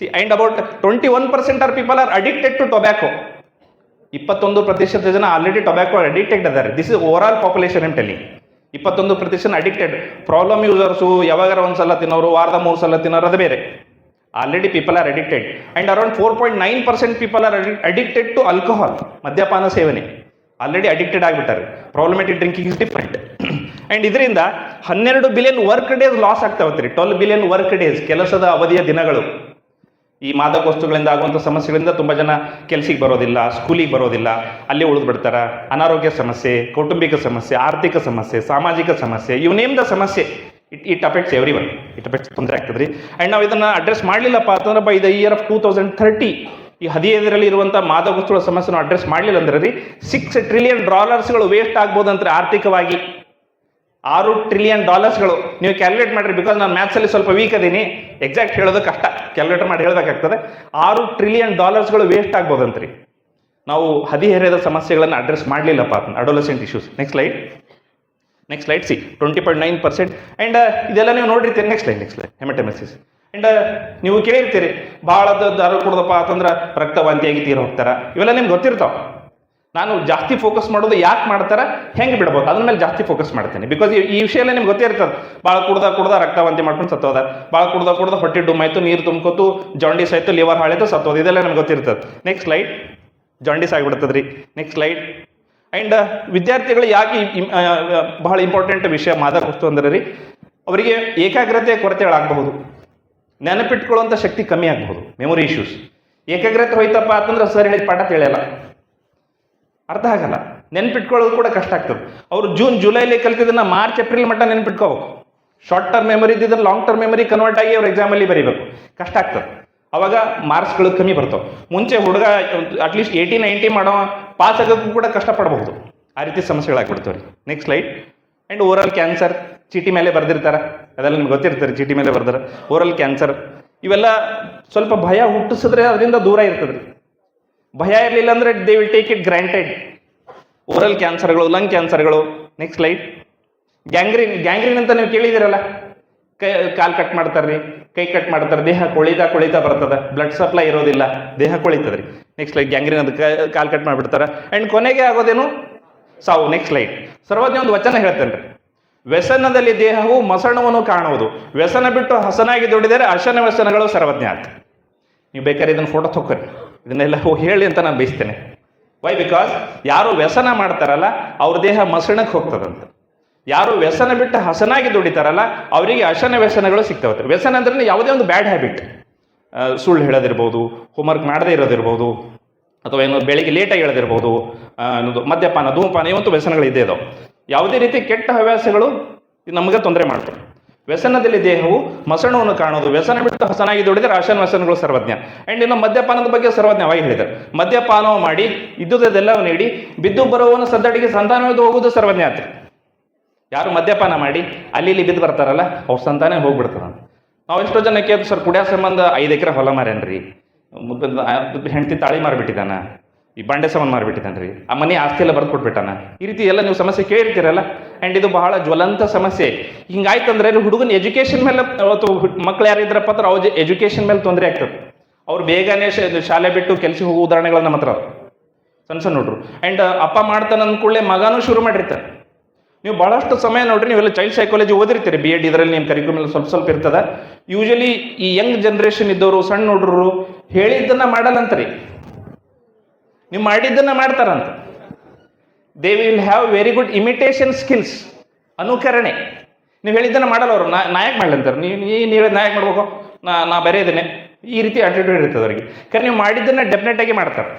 A: see and about twenty one percent are people are addicted to tobacco ಇಪ್ಪತ್ತೊಂದು ಪ್ರತಿಶತ ಜನ ಆಲ್ರೆಡಿ ಟೊಬ್ಯಾಕೋ ಅಡಿಕ್ಟೆಡ್ ಅದಾರೆ. This is over all population I'm telling ಇಪ್ಪತ್ತೊಂದು ಪ್ರತಿಶತ ಅಡಿಕ್ಟೆಡ್ ಪ್ರಾಬ್ಲಮ್ ಯೂಸರ್ಸು ಯಾವಾಗಾರ ಒಂದು ಸಲ ತಿನ್ನೋರು, ವಾರದ ಮೂರು ಸಲ ತಿನ್ನೋರು, ಅದು ಬೇರೆ. Already people are addicted and around four point nine percent people are addicted to alcohol ಮದ್ಯಪಾನ ಸೇವನೆ. Already addicted ಆಗಿಬಿಟ್ಟಾರೆ. Problematic drinking is different and ಇದರಿಂದ ಹನ್ನೆರಡು ಬಿಲಿಯನ್ ವರ್ಕ್ ಡೇಸ್ ಲಾಸ್ ಆಗ್ತಾವತ್ರಿ. ಟ್ವೆಲ್ ಬಿಲಿಯನ್ ವರ್ಕ್ ಡೇಸ್ ಕೆಲಸದ ಅವಧಿಯ ದಿನಗಳು. ಈ ಮಾದಕ ವಸ್ತುಗಳಿಂದ ಆಗುವಂಥ ಸಮಸ್ಯೆಗಳಿಂದ ತುಂಬ ಜನ ಕೆಲಸಕ್ಕೆ ಬರೋದಿಲ್ಲ, ಸ್ಕೂಲಿಗೆ ಬರೋದಿಲ್ಲ, ಅಲ್ಲೇ ಉಳಿದು ಬಿಡ್ತಾರ. ಅನಾರೋಗ್ಯ ಸಮಸ್ಯೆ, ಕೌಟುಂಬಿಕ ಸಮಸ್ಯೆ, ಆರ್ಥಿಕ ಸಮಸ್ಯೆ, ಸಾಮಾಜಿಕ ಸಮಸ್ಯೆ ಇವು ನೇಮ್ ದ ಸಮಸ್ಯೆ. It it affects every one it affects ತೊಂದರೆ ಆಗ್ತದೆ ರೀ ಆ್ಯಂಡ್ ನಾವು ಇದನ್ನು ಅಡ್ರೆಸ್ ಮಾಡಲಿಲ್ಲಪ್ಪ ಅಂತಂದ್ರೆ by the year of two thousand thirty ಈ ಹದಿಹೈದರಲ್ಲಿ ಇರುವಂಥ ಮಾದಕ ವಸ್ತುಗಳ ಸಮಸ್ಯೆನ ಅಡ್ರೆಸ್ ಮಾಡಲಿಲ್ಲ ಅಂದ್ರೆ ರೀ ಸಿಕ್ಸ್ ಟ್ರಿಲಿಯನ್ ಡಾಲರ್ಸ್ಗಳು ವೇಸ್ಟ್ ಆಗ್ಬೋದಂತ ಆರ್ಥಿಕವಾಗಿ. ಆರು ಟ್ರಿಲಿಯನ್ ಡಾಲರ್ಸ್ಗಳು ನೀವು ಕ್ಯಾಲ್ಕುಲೇಟ್ ಮಾಡಿರಿ ಬಿಕಾಸ್ ನಾನು ಮ್ಯಾಥ್ಸಲ್ಲಿ ಸ್ವಲ್ಪ ವೀಕ್ ಅದೀನಿ. ಎಕ್ಸಾಕ್ಟ್ ಹೇಳೋದು ಕಷ್ಟ. ಕ್ಯಾಲ್ಕುಲೇಟರ್ ಮಾಡಿ ಹೇಳಬೇಕಾಗ್ತದೆ ಆರು ಟ್ರಿಲಿಯನ್ ಡಾಲರ್ಸ್ಗಳು ವೇಸ್ಟ್ ಆಗ್ಬೋದಂತ್ರಿ. ನಾವು ಹದಿಹರೆಯದ ಸಮಸ್ಯೆಗಳನ್ನು address ಮಾಡಲಿಲ್ಲಪ್ಪ adolescent issues next slide next slide see twenty point nine percent and ಇದೆಲ್ಲ ನೀವು ನೋಡಿರ್ತೀರಿ. Next slide next slide hematemesis and ನೀವು ಕೇಳಿರ್ತೀರಿ. ಭಾಳ ದಾರು ಕುಡ್ದಪ್ಪ ಅಂತಂದ್ರೆ ರಕ್ತವಾಂತಿಯಾಗಿ ತೀರ ಹೋಗ್ತಾರೆ. ಇವೆಲ್ಲ ನಿಮ್ಗೆ ಗೊತ್ತಿರ್ತಾವ. ನಾನು ಜಾಸ್ತಿ ಫೋಕಸ್ ಮಾಡೋದು ಯಾಕೆ ಮಾಡ್ತಾರೆ? ಹೆಂಗೆ ಬಿಡ್ಬೋದು? ಅದ್ರ ಮೇಲೆ ಜಾಸ್ತಿ ಫೋಕಸ್ ಮಾಡ್ತೇನೆ. ಬಿಕಾಸ್ ಈ ವಿಷಯ ಎಲ್ಲ ನಿಮ್ಗೆ ಗೊತ್ತಿರ್ತದೆ. ಭಾಳ ಕುಡ್ದ ಕುಡ್ದ ರಕ್ತವಂತಿ ಮಾಡ್ಕೊಂಡು ಸತ್ತೋದ. ಭಾಳ ಕುಡ್ದ ಕುಡ್ದ ಹೊಟ್ಟೆ ಡುಮ್ ಆಯ್ತು, ನೀರು ತುಂಬ್ಕೋತು ಜಾಂಡೀಸ್ ಆಯಿತು ಲಿವರ್ ಹಾಳಾಯ್ತು, ಸತ್ತೋದು. ಇದೆಲ್ಲ ನಮ್ಗೆ ಗೊತ್ತಿರ್ತದೆ. ನೆಕ್ಸ್ಟ್ ಸ್ಲೈಡ್ ಜಾಂಡೀಸ್ ಆಗಿಬಿಡ್ತದೆ ರೀ ನೆಕ್ಸ್ಟ್ ಸ್ಲೈಡ್ ಆ್ಯಂಡ್ ವಿದ್ಯಾರ್ಥಿಗಳು ಯಾಕೆ ಬಹಳ ಇಂಪಾರ್ಟೆಂಟ್ ವಿಷಯ ಮಾದಕ ವಸ್ತು ಅಂದ್ರೆ ರೀ ಅವರಿಗೆ ಏಕಾಗ್ರತೆ ಕೊರತೆಗಳಾಗಬಹುದು. ನೆನಪಿಟ್ಕೊಳ್ಳುವಂಥ ಶಕ್ತಿ ಕಮ್ಮಿ ಆಗಬಹುದು. ಮೆಮೊರಿ ಇಶ್ಯೂಸ್ ಏಕಾಗ್ರತೆ ಹೋಯ್ತಪ್ಪ ಅಂತಂದ್ರೆ ಸರ್ ಹೇಳಿದ ಪಾಠ ತಿಳಿಯಲ್ಲ. ಅರ್ಥ ಆಗಲ್ಲ. ನೆನ್ಪಿಟ್ಕೊಳ್ಳೋದು ಕೂಡ ಕಷ್ಟ ಆಗ್ತದೆ. ಅವರು ಜೂನ್ ಜುಲೈಲಿ ಕಲ್ತಿದ್ದನ್ನು ಮಾರ್ಚ್ ಏಪ್ರಿಲ್ ಮಟ್ಟ ನೆನ್ಪಿಟ್ಕೋಬೇಕು ಶಾರ್ಟ್ ಟರ್ಮ್ ಮೆಮೊರಿ ಇದ್ದಿದ್ರೆ ಲಾಂಗ್ ಟರ್ಮ್ ಮೆಮೊರಿ ಕನ್ವರ್ಟ್ ಆಗಿ ಅವ್ರ ಎಕ್ಸಾಮಲ್ಲಿ ಬರೀಬೇಕು. ಕಷ್ಟ ಆಗ್ತದೆ. ಅವಾಗ ಮಾರ್ಕ್ಸ್ಗಳು ಕಮ್ಮಿ ಬರ್ತವೆ. ಮುಂಚೆ ಹುಡುಗ ಅಟ್ಲೀಸ್ಟ್ ಏಯ್ಟಿ ನೈಂಟಿ ಮಾಡೋ ಪಾಸ್ ಆಗೋಕ್ಕೂ ಕೂಡ ಕಷ್ಟಪಡಬಹುದು ಆ ರೀತಿ ಸಮಸ್ಯೆಗಳಾಗ್ಬಿಡ್ತವೆ ರೀ next slide and oral cancer ಚೀಟಿ ಮೇಲೆ ಬರ್ದಿರ್ತಾರೆ. ಅದೆಲ್ಲ ನಿಮ್ಗೆ ಗೊತ್ತಿರ್ತಾರೆ, ಚೀಟಿ ಮೇಲೆ ಬರ್ದಾರೆ. ಓರಲ್ ಕ್ಯಾನ್ಸರ್ ಇವೆಲ್ಲ ಸ್ವಲ್ಪ ಭಯ ಹುಟ್ಟಿಸಿದ್ರೆ ಅದರಿಂದ ದೂರ ಇರ್ತದೆ ರೀ ಭಯ ಇರಲಿಲ್ಲ ಅಂದ್ರೆ they will take it granted oral ಕ್ಯಾನ್ಸರ್ಗಳು lung ಕ್ಯಾನ್ಸರ್ಗಳು ನೆಕ್ಸ್ಟ್ ಲೈಟ್ ಗ್ಯಾಂಗ್ರೀನ್ ಗ್ಯಾಂಗ್ರೀನ್ ಅಂತ ನೀವು ಕೇಳಿದಿರಲ್ಲ ಕೈ, ಕಾಲು ಕಟ್ ಮಾಡ್ತಾರ್ರಿ ಕೈ ಕಟ್ ಮಾಡ್ತಾರೆ ದೇಹ ಕೊಳಿತಾ ಕೊಳಿತಾ ಬರ್ತದೆ. ಬ್ಲಡ್ ಸಪ್ಲೈ ಇರೋದಿಲ್ಲ. ದೇಹ ಕೊಳಿತದ್ರಿ ನೆಕ್ಸ್ಟ್ ಲೈಟ್ ಗ್ಯಾಂಗ್ರೀನ್ ಅದು ಕಾಲು ಕಟ್ ಮಾಡಿಬಿಡ್ತಾರೆ. ಆ್ಯಂಡ್ ಕೊನೆಗೆ ಆಗೋದೇನು? ಸಾವು. ನೆಕ್ಸ್ಟ್ ಲೈಟ್ ಸರ್ವಜ್ಞ ಒಂದು ವಚನ ಹೇಳ್ತೇನೆ ರೀ. ವ್ಯಸನದಲ್ಲಿ ದೇಹವು ಮಸಣವನ್ನು ಕಾಣುವುದು. ವ್ಯಸನ ಬಿಟ್ಟು ಹಸನಾಗಿ ದುಡಿದರೆ ಅಶನ ವ್ಯಸನಗಳು ಸರ್ವಜ್ಞ ಅಂತ ನೀವು ಬೇಕಾದ್ರೆ ಇದನ್ನು ಫೋಟೋ ತೊಗೊರಿ. ಇದನ್ನೆಲ್ಲ ಹೇಳಿ ಅಂತ ನಾನು ಬಯಸ್ತೇನೆ. ವೈ ಬಿಕಾಸ್ ಯಾರು ವ್ಯಸನ ಮಾಡ್ತಾರಲ್ಲ, ಅವ್ರ ದೇಹ ಮಸಣಕ್ಕೆ ಹೋಗ್ತದಂತೆ. ಯಾರು ವ್ಯಸನ ಬಿಟ್ಟು ಹಸನಾಗಿ ದುಡಿತಾರಲ್ಲ, ಅವರಿಗೆ ಅಶನ ವ್ಯಸನಗಳು ಸಿಗ್ತಾವತ್ತೆ ವ್ಯಸನ ಅಂದ್ರೆ ಯಾವುದೇ ಒಂದು ಬ್ಯಾಡ್ ಹ್ಯಾಬಿಟ್ ಸುಳ್ಳು ಹೇಳೋದಿರ್ಬೋದು ಹೋಮ್ವರ್ಕ್ ಮಾಡದೇ ಇರೋದಿರ್ಬೋದು, ಅಥವಾ ಏನು ಬೆಳಿಗ್ಗೆ ಲೇಟಾಗಿ ಹೇಳೋದಿರ್ಬೋದು ಅನ್ನೋದು, ಮದ್ಯಪಾನ, ಧೂಮಪಾನ ಇವಂತೂ ವ್ಯಸನಗಳು ಇದೆ ಅದು ಯಾವುದೇ ರೀತಿ ಕೆಟ್ಟ ಹವ್ಯಾಸಗಳು ನಮಗೆ ತೊಂದರೆ ಮಾಡ್ತವೆ. ವ್ಯಸನದಲ್ಲಿ ದೇಹವು ಮಸಣವನ್ನು ಕಾಣೋದು ವ್ಯಸನ ಬಿಟ್ಟು ಹಸನಾಗಿ ದುಡಿದರೆ ರಾಶನ್ ವ್ಯಸನಗಳು ಸರ್ವಜ್ಞ. ಅಂಡ್ ಇನ್ನು ಮದ್ಯಪಾನದ ಬಗ್ಗೆ ಸರ್ವಜ್ಞವಾಗಿ ಹೇಳಿದ್ದಾರೆ ಮದ್ಯಪಾನವು ಮಾಡಿ ಇದ್ದುದೆಲ್ಲವೂ ನೀಡಿ ಬಿದ್ದು ಬರುವವನು ಸದ್ದಡಿಗೆ ಸಂತಾನವಾಗಿ ಹೋಗುವುದು ಸರ್ವಜ್ಞ ಆತ್ರಿ. ಯಾರು ಮದ್ಯಪಾನ ಮಾಡಿ ಅಲ್ಲಿ ಇಲ್ಲಿ ಬಿದ್ದು ಬರ್ತಾರಲ್ಲ, ಅವ್ರು ಸಂತಾನ ಹೋಗ್ಬಿಡ್ತಾರ. ನಾವು ಎಷ್ಟೋ ಜನ ಕೇಳ್ತು ಸರ್, ಕುಡಿಯ ಸಂಬಂಧ ಐದು ಎಕರೆ ಹೊಲ ಮಾರೇನ್ರಿ ಹೆಂಡತಿ ತಾಳಿ ಮಾರ್ಬಿಟ್ಟಿದ್ದಾನ. ಈ ಬಂಡೆ ಸಾಮಾನು ಮಾರ್ಬಿಟ್ಟಿದ್ದಾನ್ರಿ. ಆ ಮನೆ ಆಸ್ತಿ ಎಲ್ಲ ಬರ್ದು ಕೊಟ್ಬಿಟ್ಟಾನ. ಈ ರೀತಿ ಎಲ್ಲ ನೀವು ಸಮಸ್ಯೆ ಕೇಳಿರ್ತೀರಲ್ಲ. ಆ್ಯಂಡ್ ಇದು ಬಹಳ ಜ್ವಲಂತ ಸಮಸ್ಯೆ. ಹಿಂಗಾಯ್ತಂದ್ರೆ ಹುಡುಗನ ಎಜುಕೇಷನ್ ಮೇಲೆ ಮಕ್ಳು ಯಾರಿದ್ರಪ್ಪ ಅಂದ್ರೆ ಅವ್ರ ಎಜುಕೇಷನ್ ಮೇಲೆ ತೊಂದರೆ ಆಗ್ತದೆ. ಅವ್ರು ಬೇಗನೆ ಶಾಲೆ ಬಿಟ್ಟು ಕೆಲಸ ಹೋಗೋ ಉದಾಹರಣೆಗಳು ನಮ್ಮ ಸಣ್ಣ ಸಣ್ಣ ಹುಡ್ರು. ಆ್ಯಂಡ್ ಅಪ್ಪ ಮಾಡ್ತಾನೆ ಅಂದ್ಕೂಡಲೇ ಮಗನೂ ಶುರು ಮಾಡಿರ್ತಾರೆ ನೀವು ಭಾಳಷ್ಟು ಸಮಯ ನೋಡ್ರಿ, ನೀವೆಲ್ಲ ಚೈಲ್ಡ್ ಸೈಕಾಲಜಿ ಓದಿರ್ತೀರಿ. ಬಿ ಎಡ್ ಇದರಲ್ಲಿ ನಿಮ್ಮ ಕರಿಕ್ಯುಲಮ್ ಸ್ವಲ್ಪ ಸ್ವಲ್ಪ ಇರ್ತದ. ಯೂಶಲಿ ಈ ಯಂಗ್ ಜನ್ರೇಷನ್ ಇದ್ದವರು, ಸಣ್ಣ ಹುಡುಗರು ಹೇಳಿದ್ದನ್ನ ಮಾಡಲ್ಲಂತ್ರಿ. ನೀವು ಮಾಡಿದ್ದನ್ನ ಮಾಡ್ತಾರಂತ. They will have very good imitation skills ಅನುಕರಣೆ. ನೀವು ಹೇಳಿದ್ದನ್ನು ಮಾಡಲ್ಲ ಅವರು. ನಾ ನಾಯಕ್ ಮಾಡ್ಲಂತಾರೆ ನೀವು ನೀವು ನಾಯಕ್ ಮಾಡ್ಬೇಕು. ನಾ ನಾ ಬೇರೆ ಇದ್ದೇನೆ. ಈ ರೀತಿ ಆಟಿಟ್ಯೂಡ್ ಇರ್ತದೆ ಅವರಿಗೆ. ಕರೆ ನೀವು ಮಾಡಿದ್ದನ್ನು ಡೆಫಿನೆಟ್ ಆಗಿ ಮಾಡ್ತಾರೆ.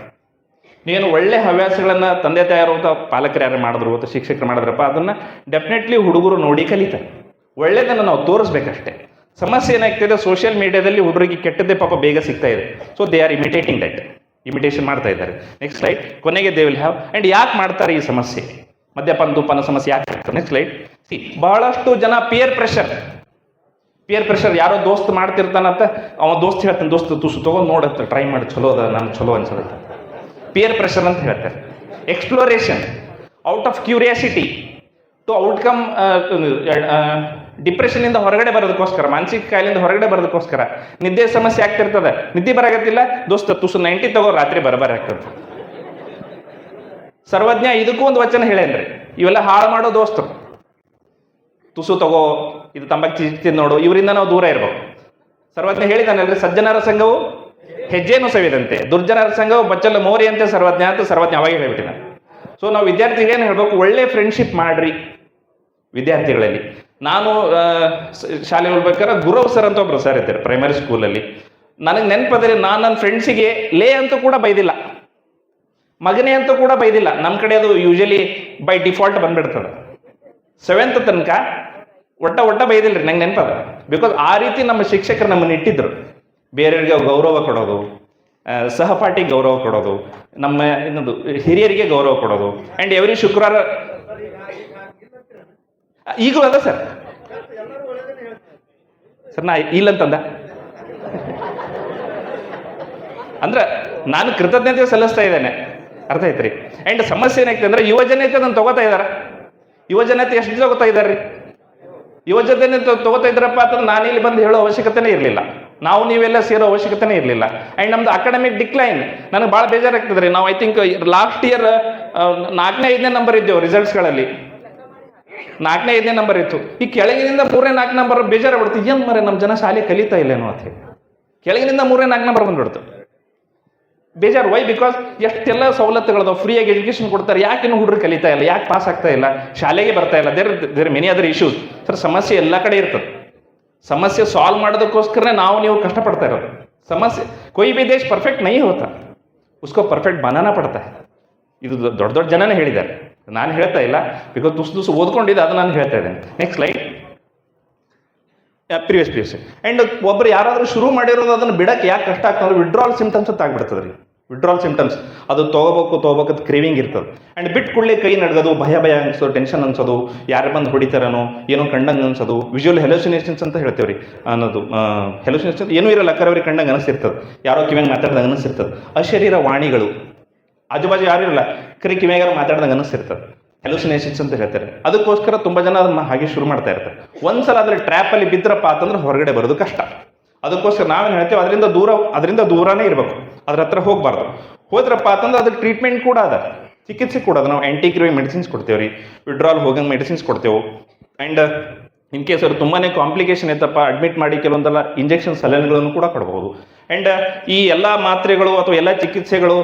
A: ನೀವೇನು ಒಳ್ಳೆ ಹವ್ಯಾಸಗಳನ್ನು ತಂದೆ ತಾಯಿಯರು ಅಥವಾ ಪಾಲಕರು ಯಾರು ಮಾಡಿದ್ರು ಅಥವಾ ಶಿಕ್ಷಕರು ಮಾಡಿದ್ರಪ್ಪ, ಅದನ್ನು ಡೆಫಿನೆಟ್ಲಿ ಹುಡುಗರು ನೋಡಿ ಕಲಿತಾರೆ. ಒಳ್ಳೆಯದನ್ನು ನಾವು ತೋರಿಸ್ಬೇಕಷ್ಟೇ. ಸಮಸ್ಯೆ ಏನಾಗ್ತಿದೆ? ಸೋಷಿಯಲ್ ಮೀಡಿಯಾದಲ್ಲಿ ಹುಡುಗರಿಗೆ ಕೆಟ್ಟದ್ದೇ ಪಾಪ ಬೇಗ ಸಿಗ್ತಾ ಇದೆ. So they are imitating that imitation ಮಾಡ್ತಾ ಇದ್ದಾರೆ. ನೆಕ್ಸ್ಟ್ ಲೈಟ್ ಕೊನೆಗೆ ದೇ ವಿಲ್ ಹ್ಯಾವ್ ಆ್ಯಂಡ್ ಯಾಕೆ ಮಾಡ್ತಾರೆ ಈ ಸಮಸ್ಯೆ? ಮದ್ಯಪಾನ ಧೂಪಾನ ಸಮಸ್ಯೆ ಯಾಕೆ ನೆಕ್ಸ್ಟ್ ಲೈಟ್ ಸಿ ಬಹಳಷ್ಟು ಜನ ಪಿಯರ್ ಪ್ರೆಷರ್ ಪಿಯರ್ ಪ್ರೆಷರ್ ಯಾರೋ ದೋಸ್ತ್ ಮಾಡ್ತಿರ್ತಾನಂತ, ಅವ ದೋಸ್ತ್ ಹೇಳ್ತಾನೆ, ದೋಸ್ತ್, ತುಸು ತಗೊಂಡು ನೋಡತ್ತ ಟ್ರೈ ಮಾಡಿ, ಚಲೋ ಅದ, ನಾನು ಚಲೋ ಅನ್ಸಲತ್ತ ಪಿಯರ್ ಪ್ರೆಷರ್ ಅಂತ ಹೇಳ್ತಾರೆ. Exploration out of curiosity to outcome ಡಿಪ್ರೆಷನ್ನಿಂದ ಹೊರಗಡೆ ಬರೋದಕ್ಕೋಸ್ಕರ, ಮಾನಸಿಕ ಕಾಯಿಲೆಯಿಂದ ಹೊರಗಡೆ ಬರೋದಕ್ಕೋಸ್ಕರ ನಿದ್ದೆ ಸಮಸ್ಯೆ ಆಗ್ತಿರ್ತದೆ. ನಿದ್ದೆ ಬರಾಗತ್ತಿಲ್ಲ ದೋಸ್ತ, ತುಸು ನೈಂಟಿ ತಗೋ, ರಾತ್ರಿ ಬರಬಾರ ಆಗ್ತದೆ. ಸರ್ವಜ್ಞ, ಇದಕ್ಕೂ ಒಂದು ವಚನ ಹೇಳೇನ್ರಿ? ಇವೆಲ್ಲ ಹಾಳು ಮಾಡೋ ದೋಸ್ತರು ತುಸು ತಗೋ, ಇದು ತಂಬಾಕು ತಿಂದು ನೋಡು, ಇವರಿಂದ ನಾವು ದೂರ ಇರಬೇಕು. ಸರ್ವಜ್ಞ ಹೇಳಿದಾನಲ್ರಿ, ಸಜ್ಜನರ ಸಂಘವು ಹೆಜ್ಜೆನು ಸವಿದಂತೆ. ದುರ್ಜನರ ಸಂಘವು ಬಚ್ಚಲ ಮೋರಿ ಅಂತ ಸರ್ವಜ್ಞ ಅಂತ ಸರ್ವಜ್ಞ ಅವಾಗ ಹೇಳ್ಬಿಟ್ಟಿದ್ದಾನೆ ಸೊ ನಾವು ವಿದ್ಯಾರ್ಥಿಗಳೇನು ಹೇಳ್ಬೇಕು? ಒಳ್ಳೆ ಫ್ರೆಂಡ್ಶಿಪ್ ಮಾಡ್ರಿ ವಿದ್ಯಾರ್ಥಿಗಳಲ್ಲಿ. ನಾನು ಶಾಲೆ ಹೋಗ್ಬೇಕಾದ್ರೆ ಗುರವ್ ಸರ್ ಅಂತ ಒಬ್ರು ಸರ್ ಇದ್ದಾರೆ ಪ್ರೈಮರಿ ಸ್ಕೂಲಲ್ಲಿ ನನಗೆ ನೆನಪದ್ರೆ ನಾನು ನನ್ನ ಫ್ರೆಂಡ್ಸಿಗೆ ಲೇ ಅಂತೂ ಕೂಡ ಬೈದಿಲ್ಲ. ಮಗನೇ ಅಂತೂ ಕೂಡ ಬೈದಿಲ್ಲ. ನಮ್ಮ ಕಡೆ ಅದು ಯೂಶಲಿ ಬೈ ಡಿಫಾಲ್ಟ್ ಬಂದ್ಬಿಡ್ತದೆ. ಸೆವೆಂತ್ ತನಕ ಒಟ್ಟ ಒಟ್ಟ ರೀ ನಂಗೆ ನೆನಪದ. ಬಿಕಾಸ್ ಆ ರೀತಿ ನಮ್ಮ ಶಿಕ್ಷಕರು ನಮ್ಮನ್ನು ಇಟ್ಟಿದ್ರು. ಬೇರೆಯವರಿಗೆ ಗೌರವ ಕೊಡೋದು ಸಹಪಾಠಿ ಗೌರವ ಕೊಡೋದು, ನಮ್ಮ ಇನ್ನೊಂದು ಹಿರಿಯರಿಗೆ ಗೌರವ ಕೊಡೋದು. ಆ್ಯಂಡ್ ಎವ್ರಿ ಶುಕ್ರವಾರ ಈಗಲೂ ಅಲ್ಲ ಸರ್? ಸರ್, ನಾ ಇಲ್ಲಂತಂದ? ಅಂದ್ರೆ ನಾನು ಕೃತಜ್ಞತೆ ಸಲ್ಲಿಸ್ತಾ ಇದ್ದೇನೆ. ಅರ್ಥ ಐತ್ರಿ ಅಂಡ್ ಸಮಸ್ಯೆ ಏನಾಯ್ತು ಅಂದ್ರೆ ಯುವಜನತೆ ಅದನ್ನು ತಗೋತಾ ಇದ್ದಾರೆ. ಯುವಜನತೆ ಎಷ್ಟು ತಗೋತಾ ಇದಾರ್ರಿ ಯುವಜನತೆ ತ- ತಗೋತಾ ಇದ್ರಪ್ಪ ಅಂತಂದ್ರೆ ನಾನು ಇಲ್ಲಿ ಬಂದು ಹೇಳೋ ಅವಶ್ಯಕತೆನೇ ಇರಲಿಲ್ಲ. ನಾವು ನೀವೆಲ್ಲ ಸೇರೋ ಅವಶ್ಯಕತೆನೇ ಇರಲಿಲ್ಲ. ಆ್ಯಂಡ್ ನಮ್ದು ಅಕಾಡೆಮಿಕ್ ಡಿಕ್ಲೈನ್ ನನಗೆ ಭಾಳ ಬೇಜಾರಾಗ್ತದೆ ರೀ. ನಾವು ಐ ಥಿಂಕ್ ಲಾಸ್ಟ್ ಇಯರ್ ನಾಲ್ಕನೇ ಐದನೇ ನಂಬರ್ ಇದ್ದೇವೆ ರಿಸಲ್ಟ್ಸ್ಗಳಲ್ಲಿ ನಾಲ್ಕನೇ ಐದನೇ ನಂಬರ್ ಇತ್ತು. ಈ ಕೆಳಗಿನಿಂದ ಮೂರನೇ ನಾಲ್ಕು ನಂಬರ್ ಬೇಜಾರಾಗ್ಬಿಡ್ತು. ಏನು ಮರೆ ನಮ್ಮ ಜನ ಶಾಲೆ ಕಲಿತಾ ಇಲ್ಲೇನೋ ಅಂತ ಹೇಳಿ. ಕೆಳಗಿನಿಂದ ಮೂರನೇ ನಾಲ್ಕು ನಂಬರ್ ಬಂದ್ಬಿಡ್ತು. ಬೇಜಾರು. ವೈ ಬಿಕಾಸ್ ಎಷ್ಟೆಲ್ಲ ಸವಲತ್ತುಗಳದಾವ. ಫ್ರೀಯಾಗಿ ಎಜುಕೇಶನ್ ಕೊಡ್ತಾರೆ. ಯಾಕೆ ಇನ್ನು ಹುಡುಗರು ಕಲಿತಾ ಇಲ್ಲ? ಯಾಕೆ ಪಾಸ್ ಆಗ್ತಾ ಇಲ್ಲ? ಶಾಲೆಗೆ ಬರ್ತಾ ಇಲ್ಲ. There there many other issues sir ಸಮಸ್ಯೆ ಎಲ್ಲ ಕಡೆ ಇರ್ತದೆ. ಸಮಸ್ಯೆ ಸಾಲ್ವ್ ಮಾಡೋದಕ್ಕೋಸ್ಕರನೇ ನಾವು ನೀವು ಕಷ್ಟಪಡ್ತಾ ಇರೋದು. ಸಮಸ್ಯೆ, ಕೊಯ್ ಬಿ ದೇಶ್ ಪರ್ಫೆಕ್ಟ್ ನೈ ಹೋತ. ಉಸ್ಕೋ ಪರ್ಫೆಕ್ಟ್ ಬನಾನ ಪಡ್ತಾ. ಇದು ದೊಡ್ಡ ದೊಡ್ಡ ಜನನೇ ಹೇಳಿದ್ದಾರೆ. ನಾನು ಹೇಳ್ತಾ ಇಲ್ಲ ಬಿಕಾಸ್ ತುಸು ತುಸು ಓದ್ಕೊಂಡಿದ್ದೆ, ಅದು ನಾನು ಹೇಳ್ತಾ ಇದ್ದೇನೆ. Next slide previous previous and ಒಬ್ಬರು ಯಾರಾದರೂ ಶುರು ಮಾಡಿರೋದು ಅದನ್ನು ಬಿಡಕ್ಕೆ ಯಾಕೆ ಕಷ್ಟ ಆಗ್ತದೆ? ವಿಡ್ರಾಲ್ ಸಿಮ್ಟಮ್ಸ್ ಅಂತ ಆಗ್ಬಿಡ್ತದೆ ರೀ ವಿಡ್ರಾಲ್ ಸಿಂಪ್ಟಮ್ಸ್ ಅದು ತೊಗೋಬೇಕು ತೊಗೋಬೇಕು ಅದು ಕ್ರೇವಿಂಗ್ ಇರ್ತದೆ. ಆ್ಯಂಡ್ ಬಿಟ್ಟು ಕೂಡಲೇ ಕೈ ನಡ್ಗೋದು, ಭಯ ಭಯ ಅನ್ಸೋದು ಟೆನ್ಷನ್ ಅನ್ಸೋದು, ಯಾರು ಬಂದು ಹೊಡಿತಾರನೋ, ಏನೋ ಕಂಡಂಗೆ ಅನ್ಸೋದು ವಿಜುವಲ್ ಹೆಲೋಸಿನೇಷನ್ಸ್ ಅಂತ ಹೇಳ್ತೇವೆ ರೀ ಅನ್ನೋದು ಹೆಲೋಸಿನೇಷನ್ ಏನೂ ಇರಲ್ಲ ಕರವರಿ ಕಂಡಂಗೆ ಅನಿಸಿರ್ತದೆ ಯಾರೋ ಕಿವ್ಯಾಂಗೆ ಮಾತಾಡ್ದಂಗೆ ಅನಿಸಿರ್ತದೆ ಅಶರೀರ ವಾಣಿಗಳು. ಆಜುಬಾಜು ಯಾರು ಇರಲ್ಲ. ಕರಿ ಕಿವಿಯಾಗಾರ ಮಾತಾಡ್ದಂಗೆ ಅನಿಸ್ತಿರ್ತದೆ ಹೆಲುಸಿನೇಷನ್ಸ್ ಅಂತ ಹೇಳ್ತಾರೆ. ಅದಕ್ಕೋಸ್ಕರ ತುಂಬ ಜನ ಅದನ್ನ ಹಾಗೆ ಶುರು ಮಾಡ್ತಾ ಇರ್ತಾರೆ. ಒಂದ್ಸಲ ಅದ್ರ ಟ್ರ್ಯಾಪಲ್ಲಿ ಬಿದ್ರಪ್ಪ ಅಂತಂದ್ರೆ ಹೊರಗಡೆ ಬರೋದು ಕಷ್ಟ. ಅದಕ್ಕೋಸ್ಕರ ನಾವೇನು ಹೇಳ್ತೇವೆ, ಅದರಿಂದ ದೂರ, ಅದರಿಂದ ದೂರನೇ ಇರಬೇಕು. ಅದ್ರ ಹತ್ರ ಹೋಗಬಾರ್ದು. ಹೋದ್ರಪ್ಪ ಅಂತಂದ್ರೆ ಅದ್ರ ಟ್ರೀಟ್ಮೆಂಟ್ ಕೂಡ ಅದ. ಚಿಕಿತ್ಸೆ ಕೂಡ ಅದ. ನಾವು ಆ್ಯಂಟಿಕ್ರಿವಿ ಮೆಡಿಸಿನ್ಸ್ ಕೊಡ್ತೇವೆ ರೀ. ವಿಡ್ರಾಲ್ ಹೋಗಂಗೆ ಮೆಡಿಸಿನ್ಸ್ ಕೊಡ್ತೇವೆ. ಆ್ಯಂಡ್ ಇನ್ ಕೇಸ್ ಅವ್ರು ತುಂಬಾ ಕಾಂಪ್ಲಿಕೇಶನ್ ಇತ್ತಪ್ಪ ಅಡ್ಮಿಟ್ ಮಾಡಿ ಕೆಲವೊಂದೆಲ್ಲ ಇಂಜೆಕ್ಷನ್ ಸಲಹೆಗಳನ್ನು ಕೂಡ ಕೊಡಬಹುದು ಆ್ಯಂಡ್ ಈ ಎಲ್ಲ ಮಾತ್ರೆಗಳು ಅಥವಾ ಎಲ್ಲ ಚಿಕಿತ್ಸೆಗಳು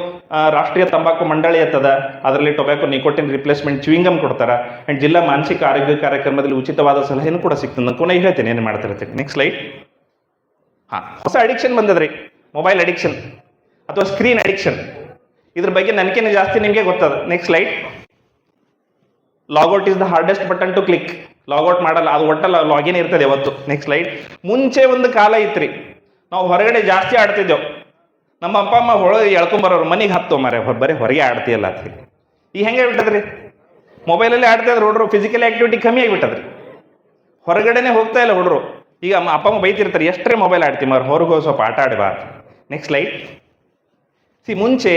A: ರಾಷ್ಟ್ರೀಯ ತಂಬಾಕು ಮಂಡಳಿ ಇರ್ತದ ಅದರಲ್ಲಿ ಟೊಬ್ಯಾಕೊ ನಿಕೋಟಿನ್ ರಿಪ್ಲೇಸ್ಮೆಂಟ್ ಚ್ಯೂಯಿಂಗಮ್ ಕೊಡ್ತಾರೆ. ಆ್ಯಂಡ್ ಜಿಲ್ಲಾ ಮಾನಸಿಕ ಆರೋಗ್ಯ ಕಾರ್ಯಕ್ರಮದಲ್ಲಿ ಉಚಿತವಾದ ಸಲಹೆಯನ್ನು ಕೂಡ ಸಿಗ್ತದೆ ಕೊನೆಗೆ ಹೇಳ್ತೇನೆ. ಏನು ಮಾಡ್ತಿರ್ತೀನಿ ನೆಕ್ಸ್ಟ್ ಲೈಟ್ ಹಾಂ, ಹೊಸ ಅಡಿಕ್ಷನ್ ಬಂದದ್ರಿ. ಮೊಬೈಲ್ ಅಡಿಕ್ಷನ್ ಅಥವಾ ಸ್ಕ್ರೀನ್ ಅಡಿಕ್ಷನ್ ಇದ್ರ ಬಗ್ಗೆ ನನಗೇನು ಜಾಸ್ತಿ ನಿಮಗೆ ಗೊತ್ತದ. Next slide logout is the hardest button to click logout ಮಾಡಲ್ಲ, ಅದು ಒಟ್ಟಲ್ಲ ಲಾಗಿನ್ ಇರ್ತದೆ ಯಾವತ್ತು. ನೆಕ್ಸ್ಟ್ ಲೈಟ್ ಮುಂಚೆ ಒಂದು ಕಾಲ ಇತ್ರಿ. ನಾವು ಹೊರಗಡೆ ಜಾಸ್ತಿ ಆಡ್ತಿದ್ದೆವು. ನಮ್ಮ ಅಪ್ಪ, ಅಮ್ಮ ಹೊಳಗೆ ಎಳ್ಕೊಂಬರೋರು ಮನೆಗೆ ಹತ್ತು ಮರೆ ಬರೀ ಹೊರಗೆ ಆಡ್ತೀಯಲ್ಲ ಅಂತ ಹೇಳಿ. ಈಗ ಹೆಂಗೆ ಬಿಟ್ಟದ್ರಿ ಮೊಬೈಲಲ್ಲಿ ಆಡ್ತಾ ಇದ್ರು ಹುಡ್ರು ಫಿಸಿಕಲ್ ಆಕ್ಟಿವಿಟಿ ಕಮ್ಮಿ ಆಗಿಬಿಟ್ಟದ್ರಿ. ಹೊರಗಡೆನೆ ಹೋಗ್ತಾ ಇಲ್ಲ ಹುಡ್ರು. ಈಗ ಅಪ್ಪ, ಅಮ್ಮ ಬೈತಿರ್ತಾರೆ ಎಷ್ಟೇ ಮೊಬೈಲ್ ಆಡ್ತೀವಿ ಮಾರು, ಹೊರಗೆ ಹೋಗಿ ಸ್ವಲ್ಪ ಆಟ ಆಡಿ ಬಾ ನೆಕ್ಸ್ಟ್ ಲೈಟ್ ಸಿ, ಮುಂಚೆ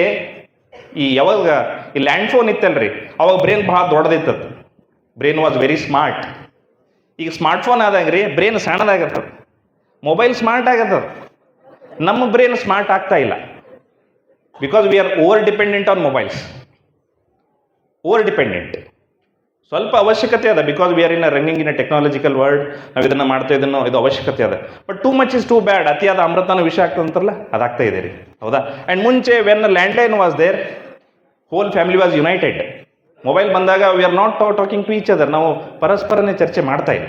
A: ಈ ಯಾವಾಗ ಈ ಲ್ಯಾಂಡ್ ಫೋನ್ ಇತ್ತಲ್ರಿ, ಅವಾಗ ಬ್ರೇನ್ ಭಾಳ ದೊಡ್ಡದಿತ್ತದ. ಬ್ರೇನ್ ವಾಸ್ ವೆರಿ ಸ್ಮಾರ್ಟ್ ಈಗ ಸ್ಮಾರ್ಟ್ ಫೋನ್ ಆದಾಗ ರೀ ಬ್ರೇನ್ ಸಣ್ಣದಾಗತ್ತದ. ಮೊಬೈಲ್ ಸ್ಮಾರ್ಟ್ ಆಗತ್ತದ. ನಮ್ಮ ಬ್ರೈನ್ ಸ್ಮಾರ್ಟ್ ಆಗ್ತಾ ಇಲ್ಲ. Because we are over dependent on mobiles over dependent ಸ್ವಲ್ಪ ಅವಶ್ಯಕತೆ ಅದ. Because we are in running in a technological world ನಾವು ಇದನ್ನು ಮಾಡ್ತಾ ಇದನ್ನು ಇದು ಅವಶ್ಯಕತೆ ಅದ. But too much is too bad ಅತಿಯಾದ ಅಮೃತನ ವಿಷಯ ಆಗ್ತದೆ ಅಂತಾರಲ್ಲ ಅದಾಗ್ತಾ ಇದೆ ರೀ. ಹೌದಾ? ಆ್ಯಂಡ್ ಮುಂಚೆ when landline was there whole family was united mobile ಬಂದಾಗ we are not talking to each other ನಾವು ಪರಸ್ಪರನೇ ಚರ್ಚೆ ಮಾಡ್ತಾ ಇಲ್ಲ.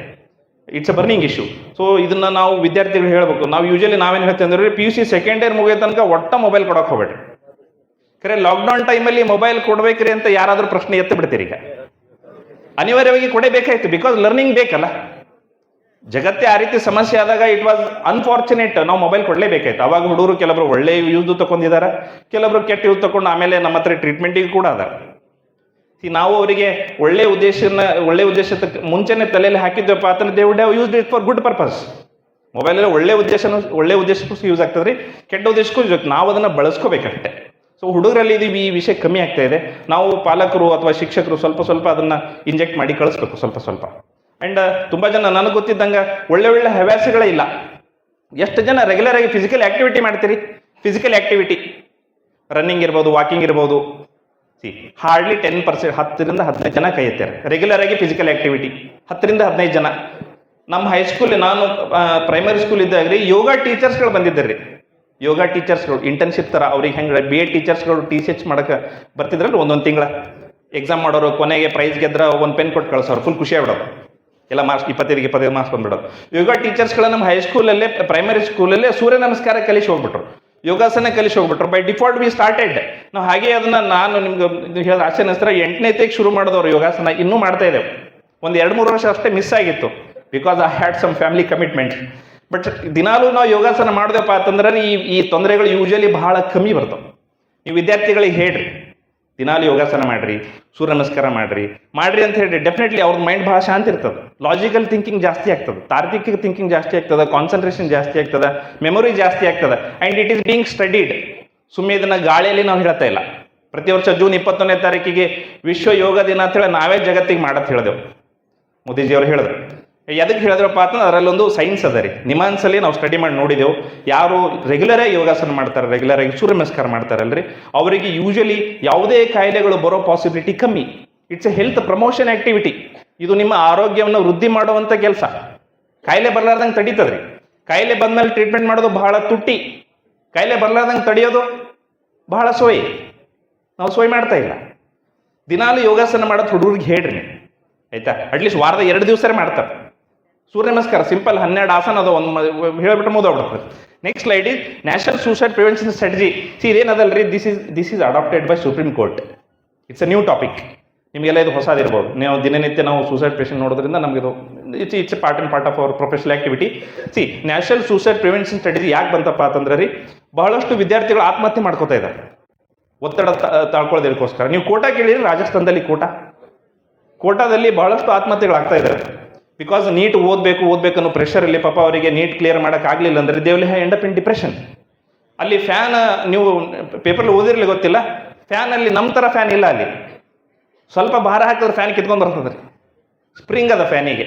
A: It's a burning issue so ಇದನ್ನ ನಾವು ವಿದ್ಯಾರ್ಥಿಗಳು ಹೇಳಬೇಕು. ನಾವು ಯೂಶಲಿ ನಾವೇನು ಹೇಳ್ತೇವೆ ಅಂದ್ರೆ P U C second year ಮುಗಿಯೋ ತನಕ ಒಟ್ಟ ಮೊಬೈಲ್ ಕೊಡೋಕೆ ಹೋಗ್ಬೇಡ್ರಿ. ಖರೆ ಲಾಕ್ಡೌನ್ ಟೈಮಲ್ಲಿ ಮೊಬೈಲ್ ಕೊಡ್ಬೇಕ್ರಿ ಅಂತ ಯಾರಾದರೂ ಪ್ರಶ್ನೆ ಎತ್ತು ಬಿಡ್ತೀರಿ ಈಗ. ಅನಿವಾರ್ಯವಾಗಿ ಕೊಡಬೇಕಾಯ್ತು ಬಿಕಾಸ್ ಲರ್ನಿಂಗ್ ಬೇಕಲ್ಲ. ಜಗತ್ತೇ ಆ ರೀತಿ ಸಮಸ್ಯೆ ಆದಾಗ ಇಟ್ ವಾಸ್ ಅನ್ಫಾರ್ಚುನೇಟ್ ನಾವು ಮೊಬೈಲ್ ಕೊಡಲೇಬೇಕಾಯ್ತು. ಅವಾಗ ಹುಡುಗರು ಕೆಲವರು ಒಳ್ಳೆ ಯೂಸ್ ತಗೊಂಡಿದ್ದಾರೆ ಕೆಲವರು ಕೆಟ್ಟ ಯೂಸ್ ತಗೊಂಡು ಆಮೇಲೆ ನಮ್ಮ ಹತ್ರ ಟ್ರೀಟ್ಮೆಂಟಿಗೆ ಕೂಡ ಅದಾರ. ನಾವು ಅವರಿಗೆ ಒಳ್ಳೆ ಉದ್ದೇಶನ, ಒಳ್ಳೆ ಉದ್ದೇಶದ ಮುಂಚೆನೆ ತಲೆಯಲ್ಲಿ ಹಾಕಿದ್ವಪ್ಪ ಅಂತಂದ್ರೆ they would have use it for good purpose ಮೊಬೈಲಲ್ಲಿ ಒಳ್ಳೆ ಉದ್ದೇಶನೂ, ಒಳ್ಳೆ ಉದ್ದೇಶಕ್ಕೂ ಯೂಸ್ ಆಗ್ತದೆ ರೀ ಕೆಟ್ಟ ಉದ್ದೇಶಕ್ಕೂ ಯೂಸ್ ನಾವು ಅದನ್ನು ಬಳಸ್ಕೋಬೇಕಷ್ಟೆ. ಸೊ ಹುಡುಗರಲ್ಲಿ ಇದು ಈ ವಿಷಯ ಕಮ್ಮಿ ಆಗ್ತಾ ಇದೆ. ನಾವು ಪಾಲಕರು ಅಥವಾ ಶಿಕ್ಷಕರು ಸ್ವಲ್ಪ ಸ್ವಲ್ಪ ಅದನ್ನು ಇಂಜೆಕ್ಟ್ ಮಾಡಿ ಕಳಿಸ್ಬೇಕು, ಸ್ವಲ್ಪ ಸ್ವಲ್ಪ. ಆ್ಯಂಡ್ ತುಂಬ ಜನ ನನಗೆ ಗೊತ್ತಿದ್ದಂಗೆ ಒಳ್ಳೆ ಒಳ್ಳೆ ಹವ್ಯಾಸಗಳೇ ಇಲ್ಲ. ಎಷ್ಟು ಜನ ರೆಗ್ಯುಲರ್ ಆಗಿ ಫಿಸಿಕಲ್ ಆಕ್ಟಿವಿಟಿ ಮಾಡ್ತೀರಿ? ಫಿಸಿಕಲ್ ಆಕ್ಟಿವಿಟಿ ರನ್ನಿಂಗ್ ಇರ್ಬೋದು ವಾಕಿಂಗ್ ಇರ್ಬೋದು ಸಿ ಹಾರ್ಡ್ಲಿ ಟೆನ್ ಪರ್ಸೆಂಟ್ ಹತ್ತರಿಂದ ಹದಿನೈದು ಜನ ಕೈ ರೆಗ್ಯುಲರ್ ಆಗಿ ಫಿಸಿಕಲ್ ಆಕ್ಟಿವಿಟಿ ಹತ್ತರಿಂದ ಹದಿನೈದು ಜನ. ನಮ್ಮ ಹೈಸ್ಕೂಲ್ ನಾನು ಪ್ರೈಮರಿ ಸ್ಕೂಲ್ ಇದ್ದಾಗ ರೀ ಯೋಗ ಟೀಚರ್ಸ್ಗಳು ಬಂದಿದ್ದಾರೆ. ರೀ ಯೋಗ ಟೀಚರ್ಸ್ಗಳು ಇಂಟರ್ನ್ಶಿಪ್ ಥರ ಅವ್ರಿಗೆ ಹೆಂಗೆ ಬಿ ಎಡ್ ಟೀಚರ್ಸ್ಗಳು ಟಿ ಸಿ ಎಚ್ ಮಾಡಕ್ಕೆ ಬರ್ತಿದ್ರಲ್ಲ ಒಂದೊಂದು ತಿಂಗಳ. ಎಕ್ಸಾಮ್ ಮಾಡೋರು, ಕೊನೆಗೆ ಪ್ರೈಸ್ ಗೆದ್ರೆ ಒಂದು ಪೆನ್ ಕೊಟ್ಟು ಕಳ್ಸೋರು ಫುಲ್ ಖುಷಿ ಆಗ್ಬಿಡೋದು. ಎಲ್ಲ ಮಾರ್ಕ್ಸ್ ಇಪ್ಪತ್ತೈದು ಇಪ್ಪತ್ತೈದು ಮಾರ್ಕ್ಸ್ ಬಂದ್ಬಿಡೋದು. ಯೋಗ ಟೀಚರ್ಸ್ಗಳ ನಮ್ಮ ಹೈಸ್ಕೂಲಲ್ಲೇ ಪ್ರೈಮರಿ ಸ್ಕೂಲಲ್ಲೇ ಸೂರ್ಯ ನಮಸ್ಕಾರ ಕಲಿಸಿ ಹೋಗ್ಬಿಟ್ರು. ಯೋಗಾಸನ ಕಲಿಸಿ ಹೋಗ್ಬಿಟ್ರು. ಬೈ ಡಿಫಾಲ್ಟ್ ವಿ ಸ್ಟಾರ್ಟೆಡ್ ನಾವು ಹಾಗೆ ಅದನ್ನ ನಾನು ನಿಮ್ಗೆ ಹೇಳಿದ ಆಸೆ ನಂತರ ಎಂಟನೇ ತೇಗ್ ಶುರು ಮಾಡಿದವರು ಯೋಗಾಸನ ಇನ್ನೂ ಮಾಡ್ತಾ ಇದ್ದೇವೆ. ಒಂದು ಎರಡು ಮೂರು ವರ್ಷ ಅಷ್ಟೇ ಮಿಸ್ ಆಗಿತ್ತು. Because I had some family commitment but ದಿನಾಲೂ ನಾವು ಯೋಗಾಸನ ಮಾಡಿದೆಪ್ಪ ಅಂತಂದ್ರೆ ಈ ಈ ತೊಂದರೆಗಳು ಯೂಶಲಿ ಬಹಳ ಕಮ್ಮಿ ಬರ್ತವೆ. ನೀವು ವಿದ್ಯಾರ್ಥಿಗಳಿಗೆ ಹೇಳ್ರಿ. ದಿನಾಲು ಯೋಗಾಸನ ಮಾಡ್ರಿ, ಸೂರ್ಯ ನಮಸ್ಕಾರ ಮಾಡ್ರಿ. ಮಾಡ್ರಿ ಅಂತ ಹೇಳಿ ಡೆಫಿನೆಟ್ಲಿ ಅವ್ರ ಮೈಂಡ್ ಭಾಳ ಶಾಂತಿ ಇರ್ತದೆ. ಲಾಜಿಕಲ್ ಥಿಂಕಿಂಗ್ ಜಾಸ್ತಿ ಆಗ್ತದೆ. ತಾರ್ಕಿಕ ಥಿಂಕಿಂಗ್ ಜಾಸ್ತಿ ಆಗ್ತದೆ ಕಾನ್ಸಂಟ್ರೇಷನ್ ಜಾಸ್ತಿ ಆಗ್ತದೆ ಮೆಮೊರಿ ಜಾಸ್ತಿ ಆಗ್ತದೆ and it is being studied ಸುಮ್ಮನೆ ಇದನ್ನು ಗಾಳಿಯಲ್ಲಿ ನಾವು ಹೇಳ್ತಾ ಇಲ್ಲ. ಪ್ರತಿ ವರ್ಷ ಜೂನ್ ಇಪ್ಪತ್ತೊಂದನೇ ತಾರೀಕಿಗೆ ವಿಶ್ವ ಯೋಗ ದಿನ ಅಂತ ಹೇಳಿ ನಾವೇ ಜಗತ್ತಿಗೆ ಮಾಡತ್ ಹೇಳಿದೆವು. ಮೋದಿಜಿಯವರು ಹೇಳಿದ್ರು. ಎದಕ್ಕೆ ಹೇಳಿದ್ರಪ್ಪ ಅಂತಂದ್ರೆ ಅದರಲ್ಲೊಂದು ಸೈನ್ಸ್ ಅದ ರೀ. ನಿಮಾನ್ಸಲ್ಲಿ ನಾವು ಸ್ಟಡಿ ಮಾಡಿ ನೋಡಿದೆವು. ಯಾರು ರೆಗ್ಯುಲರ್ ಆಗಿ ಯೋಗಾಸನ ಮಾಡ್ತಾರೆ ರೆಗ್ಯುಲರ್ ಆಗಿ ಸೂರ್ಯ ನಮಸ್ಕಾರ ಮಾಡ್ತಾರಲ್ರಿ? ಅವರಿಗೆ ಯೂಶಲಿ ಯಾವುದೇ ಕಾಯಿಲೆಗಳು ಬರೋ ಪಾಸಿಬಿಲಿಟಿ ಕಮ್ಮಿ. It's a health promotion activity ಇದು ನಿಮ್ಮ ಆರೋಗ್ಯವನ್ನು ವೃದ್ಧಿ ಮಾಡುವಂಥ ಕೆಲಸ. ಕಾಯಿಲೆ ಬರಲಾರ್ದಂಗೆ ತಡೀತದ್ರಿ. ಕಾಯಿಲೆ ಬಂದಮೇಲೆ ಟ್ರೀಟ್ಮೆಂಟ್ ಮಾಡೋದು ಬಹಳ ತುಟ್ಟಿ. ಕಾಯಿಲೆ ಬರಲಾರ್ದಂಗೆ ತಡೆಯೋದು ಬಹಳ ಸೋಯಿ. ನಾವು ಸೋಯಿ ಮಾಡ್ತಾ ಇಲ್ಲ. ದಿನಾಲು ಯೋಗಾಸನ ಮಾಡೋದು ಹುಡುಗರಿಗೆ ಹೇಳ್ರಿ ಆಯ್ತಾ? ಅಟ್ಲೀಸ್ಟ್ ವಾರದ ಎರಡು ದಿವಸ ಮಾಡ್ತಾರೆ. ಸೂರ್ಯ ನಮಸ್ಕಾರ ಸಿಂಪಲ್ ಹನ್ನೆರಡು ಆಸನ ಅದು ಒಂದು ಹೇಳ್ಬಿಟ್ಟು ಮುಗಿದೋಗ್ಬಿಡ್ತದೆ next slide is national suicide prevention strategy see ಇದೇನದಲ್ರಿ this is this is adopted by supreme court it's a new topic ನಿಮಗೆಲ್ಲ ಇದು ಹೊಸದಿರ್ಬೋದು. ನೀವು ದಿನನಿತ್ಯ ನಾವು ಸೂಸೈಡ್ ಪೇಷಂಟ್ ನೋಡೋದ್ರಿಂದ ನಮಗೆ ಇದು it's it's part and part of our professional activity see national suicide prevention strategy ಯಾಕೆ ಬಂತಪ್ಪ ಅಂತಂದ್ರೆ ರೀ, ಬಹಳಷ್ಟು ವಿದ್ಯಾರ್ಥಿಗಳು ಆತ್ಮಹತ್ಯೆ ಮಾಡ್ಕೋತಾ ಇದ್ದಾರೆ. ಒತ್ತಡ ತಾಳ್ಕೊಳ್ಳೋದಕ್ಕೋಸ್ಕರ. ನೀವು ಕೋಟಾ ಕೇಳಿರಿ ರಾಜಸ್ಥಾನದಲ್ಲಿ ಕೋಟಾ. ಕೋಟಾದಲ್ಲಿ ಬಹಳಷ್ಟು ಆತ್ಮಹತ್ಯೆಗಳಾಗ್ತಾ ಇದ್ದಾರೆ ಬಿಕಾಸ್ ನೀಟ್ ಓದಬೇಕು ಓದಬೇಕು ಅನ್ನೋ ಪ್ರೆಷರ್ ಇಲ್ಲಿ ಪಾಪ ಅವರಿಗೆ ನೀಟ್ ಕ್ಲಿಯರ್ ಮಾಡೋಕ್ಕಾಗಲಿಲ್ಲ ಅಂದರೆ they'll end up in depression ಅಲ್ಲಿ ಫ್ಯಾನ್ ನೀವು ಪೇಪರ್ಲಿ ಓದಿರಲಿ ಗೊತ್ತಿಲ್ಲ ಫ್ಯಾನಲ್ಲಿ ನಮ್ಮ ಥರ ಫ್ಯಾನ್ ಇಲ್ಲ ಅಲ್ಲಿ. ಸ್ವಲ್ಪ ಭಾರ ಹಾಕಿದ್ರೆ ಫ್ಯಾನ್ ಕಿತ್ಕೊಂಡು ಬರ್ತದೆ ರೀ ಸ್ಪ್ರಿಂಗ್ ಅದ ಫ್ಯಾನಿಗೆ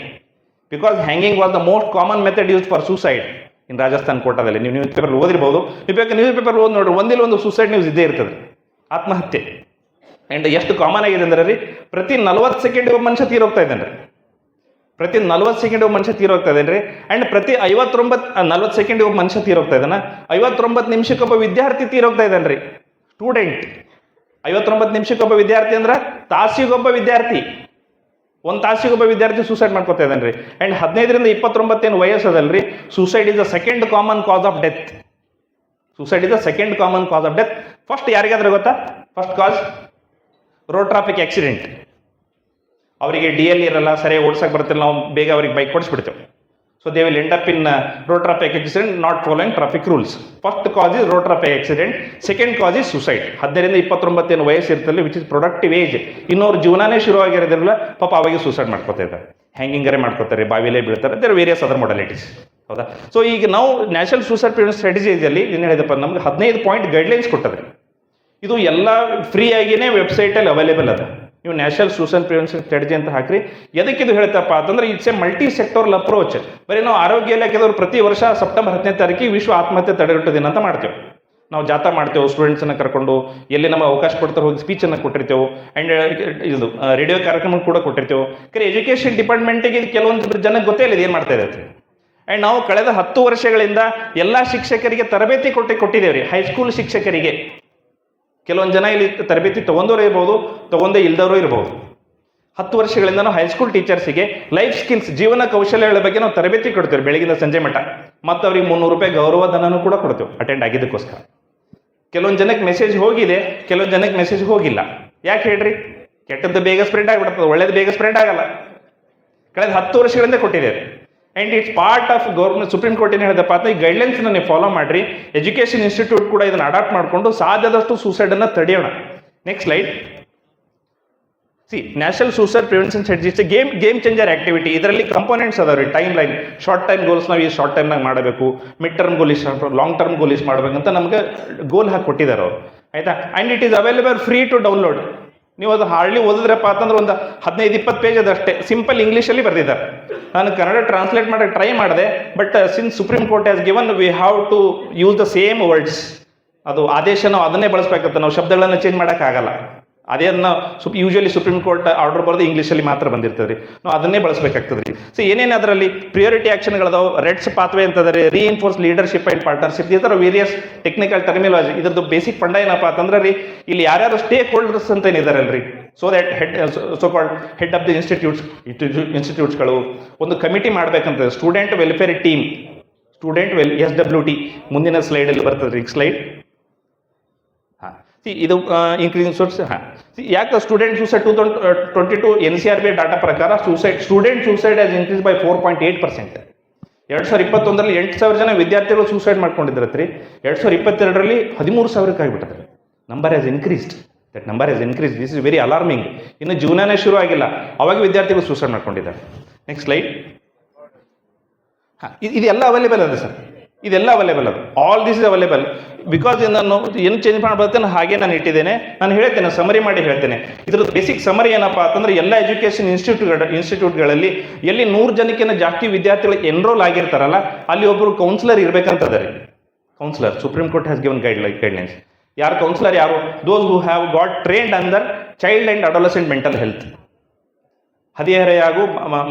A: because hanging was the most common method use for suicide in Rajasthan ಕೋಟಾದಲ್ಲಿ. ನೀವು ನ್ಯೂಸ್ ಪೇಪರ್ ಓದಿರ್ಬೋದು. ನೀವು ಬೇಕು ನ್ಯೂಸ್ ಪೇಪರ್ ಓದಿ ನೋಡ್ರಿ, ಒಂದಿಲ್ಲ ಒಂದು ಸೂಸೈಡ್ ನ್ಯೂಸ್ ಇದ್ದೇ ಇರ್ತದೆ. ಆತ್ಮಹತ್ಯೆ. ಆ್ಯಂಡ್ ಎಷ್ಟು ಕಾಮನ್ ಆಗಿದೆ ಅಂದರೆ ರೀ, ಪ್ರತಿ ನಲವತ್ತು ಸೆಕೆಂಡ್ ಒಬ್ಬ ಮನುಷ್ಯ ತೀರೋಗ್ತಾ ಇದ್ದಾನೆ ರೀ. ಪ್ರತಿ ನಲ್ವತ್ತು ಸೆಕೆಂಡ್ ಒಬ್ಬ ಮನುಷ್ಯ ತೀರೋಗ್ತಾ ಇದ್ದಾನೆ ರೀ ಆ್ಯಂಡ್ ಪ್ರತಿ ಐವತ್ತೊಂಬತ್ತು ನಲ್ವತ್ತು ಸೆಕೆಂಡ್ ಒಬ್ಬ ಮನುಷ್ಯ ತೀರೋಗ್ತಾ ಇದ್ದಾನೆ ಐವತ್ತೊಂಬತ್ತು ನಿಮಿಷಕ್ಕೊಬ್ಬ ವಿದ್ಯಾರ್ಥಿ ತೀರೋಗ್ತಾ ಇದ್ದಾನೆ ಸ್ಟೂಡೆಂಟ್ ಐವತ್ತೊಂಬತ್ತು ನಿಮಿಷಕ್ಕೊಬ್ಬ ವಿದ್ಯಾರ್ಥಿ ಅಂದ್ರೆ, ತಾಸಿಗೊಬ್ಬ ವಿದ್ಯಾರ್ಥಿ. ಒಂದು ತಾಸಿಗೊಬ್ಬ ವಿದ್ಯಾರ್ಥಿ ಸೂಸೈಡ್ ಮಾಡ್ಕೊತಾ ಇದ್ದಾನೆ ರೀ ಆ್ಯಂಡ್ ಹದಿನೈದರಿಂದ ಇಪ್ಪತ್ತೊಂಬತ್ತೇನು ವಯಸ್ಸದಲ್ರಿ suicide is the second common cause of death suicide is the second common cause of death first ಯಾರಿಗಾದ್ರೂ ಗೊತ್ತಾ? First cause road traffic accident ಅವರಿಗೆ ಡಿ ಎಲ್ ಇರಲ್ಲ ಸರಿ ಓಡಿಸಕ್ಕೆ ಬರ್ತಿಲ್ಲ, ನಾವು ಬೇಗ ಅವ್ರಿಗೆ bike ಕೊಡಿಸ್ಬಿಡ್ತೇವೆ. So they will end up in road traffic accident not following traffic rules first cause is road traffic accident second cause is suicide ಹದಿನೈದರಿಂದ ಇಪ್ಪತ್ತೊಂಬತ್ತೇನು ವಯಸ್ಸು ಇರ್ತಲ್ಲಿ ವಿಚ್ ಇಸ್ ಪ್ರೊಡಕ್ಟಿವ್ ಏಜ್ ಇನ್ನೊರು ಜೀವನನೇ ಶುರುವಾಗಿರೋದಿರಲ್ಲ ಪಾಪ ಅವಾಗ ಸೂಸೈಡ್ ಮಾಡ್ಕೋತಾ ಇದ್ದಾರೆ. ಹ್ಯಾಂಗಿಂಗರೇ ಮಾಡ್ಕೋತಾರೆ, ಬಾವಿಲೇ ಬೀಳ್ತಾರೆ ದೇರ್ ವೇರಿಯಸ್ ಅದರ್ ಮೊಡಾಲಿಟೀಸ್ ಹೌದಾ? ಸೊ ಈಗ ನಾವು ನ್ಯಾಷನಲ್ ಸೂಸೈಡ್ ಪ್ರಿವೆನ್ಸ್ ಸ್ಟ್ರಾಟಜಿಯಲ್ಲಿ ಏನು ಹೇಳಿದಪ್ಪ, ನಮ್ಗೆ ಹದಿನೈದು ಪಾಯಿಂಟ್ ಗೈಡ್ಲೈನ್ಸ್ ಕೊಟ್ಟದ್ರಿ ಇದು ಎಲ್ಲ ಫ್ರೀ ಆಗಿಯೇ ವೆಬ್ಸೈಟಲ್ಲಿ ಅವೈಲೇಬಲ್ ಅದ. ನೀವು ನ್ಯಾಷನಲ್ ಸೂಸೈಡ್ ಪ್ರಿವೆನ್ಷನ್ ಸ್ಟ್ರಾಟಜಿ ಅಂತ ಹಾಕ್ರಿ. ಎದಕ್ಕಿದು ಹೇಳ್ತಪ್ಪ ಅಂತಂದ್ರೆ it's a multi sectoral approach ಬರೀ ನಾವು ಆರೋಗ್ಯ ಇಲಾಖೆದವ್ರು ಪ್ರತಿ ವರ್ಷ ಸೆಪ್ಟೆಂಬರ್ ಹತ್ತನೇ ತಾರೀಕಿಗೆ ವಿಶ್ವ ಆತ್ಮಹತ್ಯೆ ತಡೆಗಟ್ಟು ದಿನ ಅಂತ ಮಾಡ್ತೇವೆ. ನಾವು ಜಾಥಾ ಮಾಡ್ತೇವೆ ಸ್ಟೂಡೆಂಟ್ಸನ್ನ ಕರ್ಕೊಂಡು, ಎಲ್ಲಿ ನಮಗೆ ಅವಕಾಶ ಕೊಡ್ತಾರೆ ಹೋಗಿ ಸ್ಪೀಚನ್ನು ಕೊಟ್ಟಿರ್ತೇವೆ. ಆ್ಯಂಡ್ ಇದು ರೇಡಿಯೋ ಕಾರ್ಯಕ್ರಮ ಕೂಡ ಕೊಟ್ಟಿರ್ತೇವೆ. ಕರೆ ಎಜುಕೇಷನ್ ಡಿಪಾರ್ಟ್ಮೆಂಟಿಗೆ ಕೆಲವೊಂದು ಜನಕ್ಕೆ ಗೊತ್ತೇ ಇಲ್ಲ ಏನು ಮಾಡ್ತಾ ಇದೆ ಆ್ಯಂಡ್ ನಾವು ಕಳೆದ ಹತ್ತು ವರ್ಷಗಳಿಂದ ಎಲ್ಲ ಶಿಕ್ಷಕರಿಗೆ ತರಬೇತಿ ಕೊಟ್ಟು ಕೊಟ್ಟಿದ್ದೇವೆ ರೀ. ಹೈಸ್ಕೂಲ್ ಶಿಕ್ಷಕರಿಗೆ. ಕೆಲವೊಂದು ಜನ ಇಲ್ಲಿ ತರಬೇತಿ ತಗೊಂಡವರು ಇರ್ಬೋದು, ತಗೊಂಡೇ ಇಲ್ದವರು ಇರ್ಬೋದು. ಹತ್ತು ವರ್ಷಗಳಿಂದ ನಾವು ಹೈಸ್ಕೂಲ್ ಟೀಚರ್ಸಿಗೆ ಲೈಫ್ ಸ್ಕಿಲ್ಸ್ ಜೀವನ ಕೌಶಲ್ಯಗಳ ಬಗ್ಗೆ ನಾವು ತರಬೇತಿ ಕೊಡ್ತೇವೆ ಬೆಳಗಿನ ಸಂಜೆ ಮಟ್ಟ ಮತ್ತು ಅವ್ರಿಗೆ ಮುನ್ನೂರು ರೂಪಾಯಿ ಗೌರವ ಧನನೂ ಕೂಡ ಕೊಡ್ತೇವೆ ಅಟೆಂಡ್ ಆಗಿದ್ದಕ್ಕೋಸ್ಕರ. ಕೆಲವೊಂದು ಜನಕ್ಕೆ ಮೆಸೇಜ್ ಹೋಗಿದೆ, ಕೆಲವೊಂದು ಜನಕ್ಕೆ ಮೆಸೇಜ್ ಹೋಗಿಲ್ಲ. ಯಾಕೆ ಹೇಳ್ರಿ? ಕೆಟ್ಟದ್ದು ಬೇಗ ಸ್ಪ್ರೆಡ್ ಆಗಿಬಿಡ್ತದೆ, ಒಳ್ಳೇದು ಬೇಗ ಸ್ಪ್ರೆಡ್ ಆಗಲ್ಲ. ಕಳೆದ ಹತ್ತು ವರ್ಷಗಳಿಂದ ಕೊಟ್ಟಿದ್ದೇವೆ and it's part of government supreme court ಏನು ಹೇಳಿದಪ್ಪ ಅಂತ ಈ ಗೈಡ್ಲೈನ್ಸ್ನ ನೀವು ಫಾಲೋ ಮಾಡಿರಿ. ಎಜುಕೇಷನ್ ಇನ್ಸ್ಟಿಟ್ಯೂಟ್ ಕೂಡ ಇದನ್ನು ಅಡಾಪ್ಟ್ ಮಾಡಿಕೊಂಡು ಸಾಧ್ಯದಷ್ಟು ಸೂಸೈಡನ್ನು ತಡೆಯೋಣ. Next slide see national suicide prevention strategy game game changer activity ಇದರಲ್ಲಿ ಕಂಪೋನೆಂಟ್ಸ್ ಅದಾವೆ ರೀ timeline short time goals ನಾವು ಈ ಶಾರ್ಟ್ ಟೈಮ್ನಾಗ ಮಾಡಬೇಕು. ಮಿಡ್ ಟರ್ಮ್ ಗೋಲ್ ಇಷ್ಟ ಲಾಂಗ್ ಟರ್ಮ್ ಗೋಲ್ ಇಷ್ಟ ಮಾಡಬೇಕಂತ ನಮಗೆ ಗೋಲ್ ಹಾಕಿ ಕೊಟ್ಟಿದ್ದಾರೆ ಅವರು. ಆಯ್ತಾ? And it is available free to download ನೀವು ಅದು ಹಾರ್ಡ್ಲಿ ಓದಿದ್ರಪ್ಪ ಅಂತಂದ್ರೆ ಒಂದು ಹದಿನೈದು, ಇಪ್ಪತ್ತು ಪೇಜ್ ಅದಷ್ಟೇ ಸಿಂಪಲ್ ಇಂಗ್ಲೀಷಲ್ಲಿ ಬರೆದಿದ್ದಾರೆ. ನಾನು ಕನ್ನಡ ಟ್ರಾನ್ಸ್ಲೇಟ್ ಮಾಡಿ ಟ್ರೈ ಮಾಡಿದೆ but since supreme court has given we have to use the same words ಅದು ಆದೇಶ ನಾವು ಅದನ್ನೇ ಬಳಸಬೇಕಂತ ನಾವು ಶಬ್ದಗಳನ್ನು ಚೇಂಜ್ ಮಾಡೋಕ್ಕಾಗಲ್ಲ. ಅದೇ ನಾವು ಸುಪ್ ಯೂಶಲಿ ಸುಪ್ರೀಂ ಕೋರ್ಟ್ ಆರ್ಡರ್ ಬರೋದು ಇಂಗ್ಲೀಷಲ್ಲಿ ಮಾತ್ರ ಬಂದಿರ್ತದೆ ರೀ ನಾವು ಅದನ್ನೇ ಬಳಸಬೇಕಾಗ್ತದೆ ರೀ ಸೊ ಏನೇನು ಅದರಲ್ಲಿ ಪ್ರಿಯಾರಿಟಿ ಆ್ಯಕ್ಷನ್ಗಳದಾವೆ ರೆಡ್ಸ್ ಪಾತ್ವೆ ಅಂತಂದರೆ ರೀಇನ್ಫೋರ್ಸ್ ಲೀಡರ್ಶಿಪ್ ಆ್ಯಂಡ್ ಪಾರ್ಟ್ನರ್ಶಿಪ್ ಈ ಥರ ವೇರಿಯಸ್ ಟೆಕ್ನಿಕಲ್ ಟರ್ಮಿನಾಲಜಿ ಇದ್ರದ್ದು ಬೇಸಿಕ್ ಫಂಡ ಏನಪ್ಪ ಅಂತಂದ್ರೆ ರೀ, ಇಲ್ಲಿ ಯಾರ್ಯಾರು ಸ್ಟೇಕ್ ಹೋಲ್ಡರ್ಸ್ ಅಂತ ಏನಿದಾರಲ್ರಿ so that head so called head of the institutes ಇನ್ಸ್ಟಿಟ್ಯೂಟ್ಸ್ಗಳು ಒಂದು ಕಮಿಟಿ ಮಾಡಬೇಕಂತ student welfare team student well S W T ಮುಂದಿನ ಸ್ಲೈಡಲ್ಲಿ ಬರ್ತದೆ ರೀ ಸ್ಲೈಡ್ ಸಿ ಇದು ಇನ್ಕ್ರೀಸಿಂಗ್ ಸೋರ್ಸ್ ಹಾಂ. ಯಾಕೆ student suicide two thousand twenty two N C R B data ಪ್ರಕಾರ suicide student suicide as increase by four point eight percent ಎರಡು ಸಾವಿರ ಇಪ್ಪತ್ತೊಂದರಲ್ಲಿ ಎಂಟು ಸಾವಿರ ಜನ ವಿದ್ಯಾರ್ಥಿಗಳು ಸೂಸೈಡ್ ಮಾಡ್ಕೊಂಡಿದ್ರತ್ರಿ ಎರಡು ಸಾವಿರ ಇಪ್ಪತ್ತೆರಡರಲ್ಲಿ ಹದಿಮೂರು ಸಾವಿರಕ್ಕೆ ಆಗಿಬಿಟ್ಟದೆ. Number has increased that number has increase this is very alarming ಇನ್ನು ಜೀವನನೇ ಶುರು ಆಗಿಲ್ಲ. ಅವಾಗ ವಿದ್ಯಾರ್ಥಿಗಳು ಸೂಸೈಡ್ ಮಾಡ್ಕೊಂಡಿದ್ದಾರೆ. ನೆಕ್ಸ್ಟ್ ಸ್ಲೈಡ್ ಹಾಂ ಇದೆಲ್ಲ ಅವೈಲೇಬಲ್ ಅದ ಸರ್ ಇದೆಲ್ಲ ಅವೈಲೇಬಲ್ ಅದು. All this is available because ನಾನು ಏನು ಚೇಂಜ್ ಮಾಡಬರ್ತೇನೆ ಹಾಗೆ ನಾನು ಇಟ್ಟಿದ್ದೇನೆ. ನಾನು ಹೇಳ್ತೇನೆ ಸಮರಿ ಮಾಡಿ ಹೇಳ್ತೇನೆ. ಇದ್ರದ್ದು ಬೇಸಿಕ್ ಸಮರಿ ಏನಪ್ಪ ಅಂತಂದ್ರೆ ಎಲ್ಲ ಎಜುಕೇಷನ್ ಇನ್ಸ್ಟಿಟ್ಯೂಟ್ ಇನ್ಸ್ಟಿಟ್ಯೂಟ್ಗಳಲ್ಲಿ ಎಲ್ಲಿ ನೂರು ಜನಕ್ಕಿಂತ ಜಾಸ್ತಿ ವಿದ್ಯಾರ್ಥಿಗಳು ಎನ್ರೋಲ್ ಆಗಿರ್ತಾರಲ್ಲ, ಅಲ್ಲಿ ಒಬ್ಬರು ಕೌನ್ಸಿಲರ್ ಇರಬೇಕಂತದ ರೀ. Counsellor supreme court has given guide like guidelines ಯಾರು ಕೌನ್ಸಿಲರ್ ಯಾರು? Those who have got trained under child and adolescent mental health ಹದಿಹರೆಯಾಗೂ ಮ-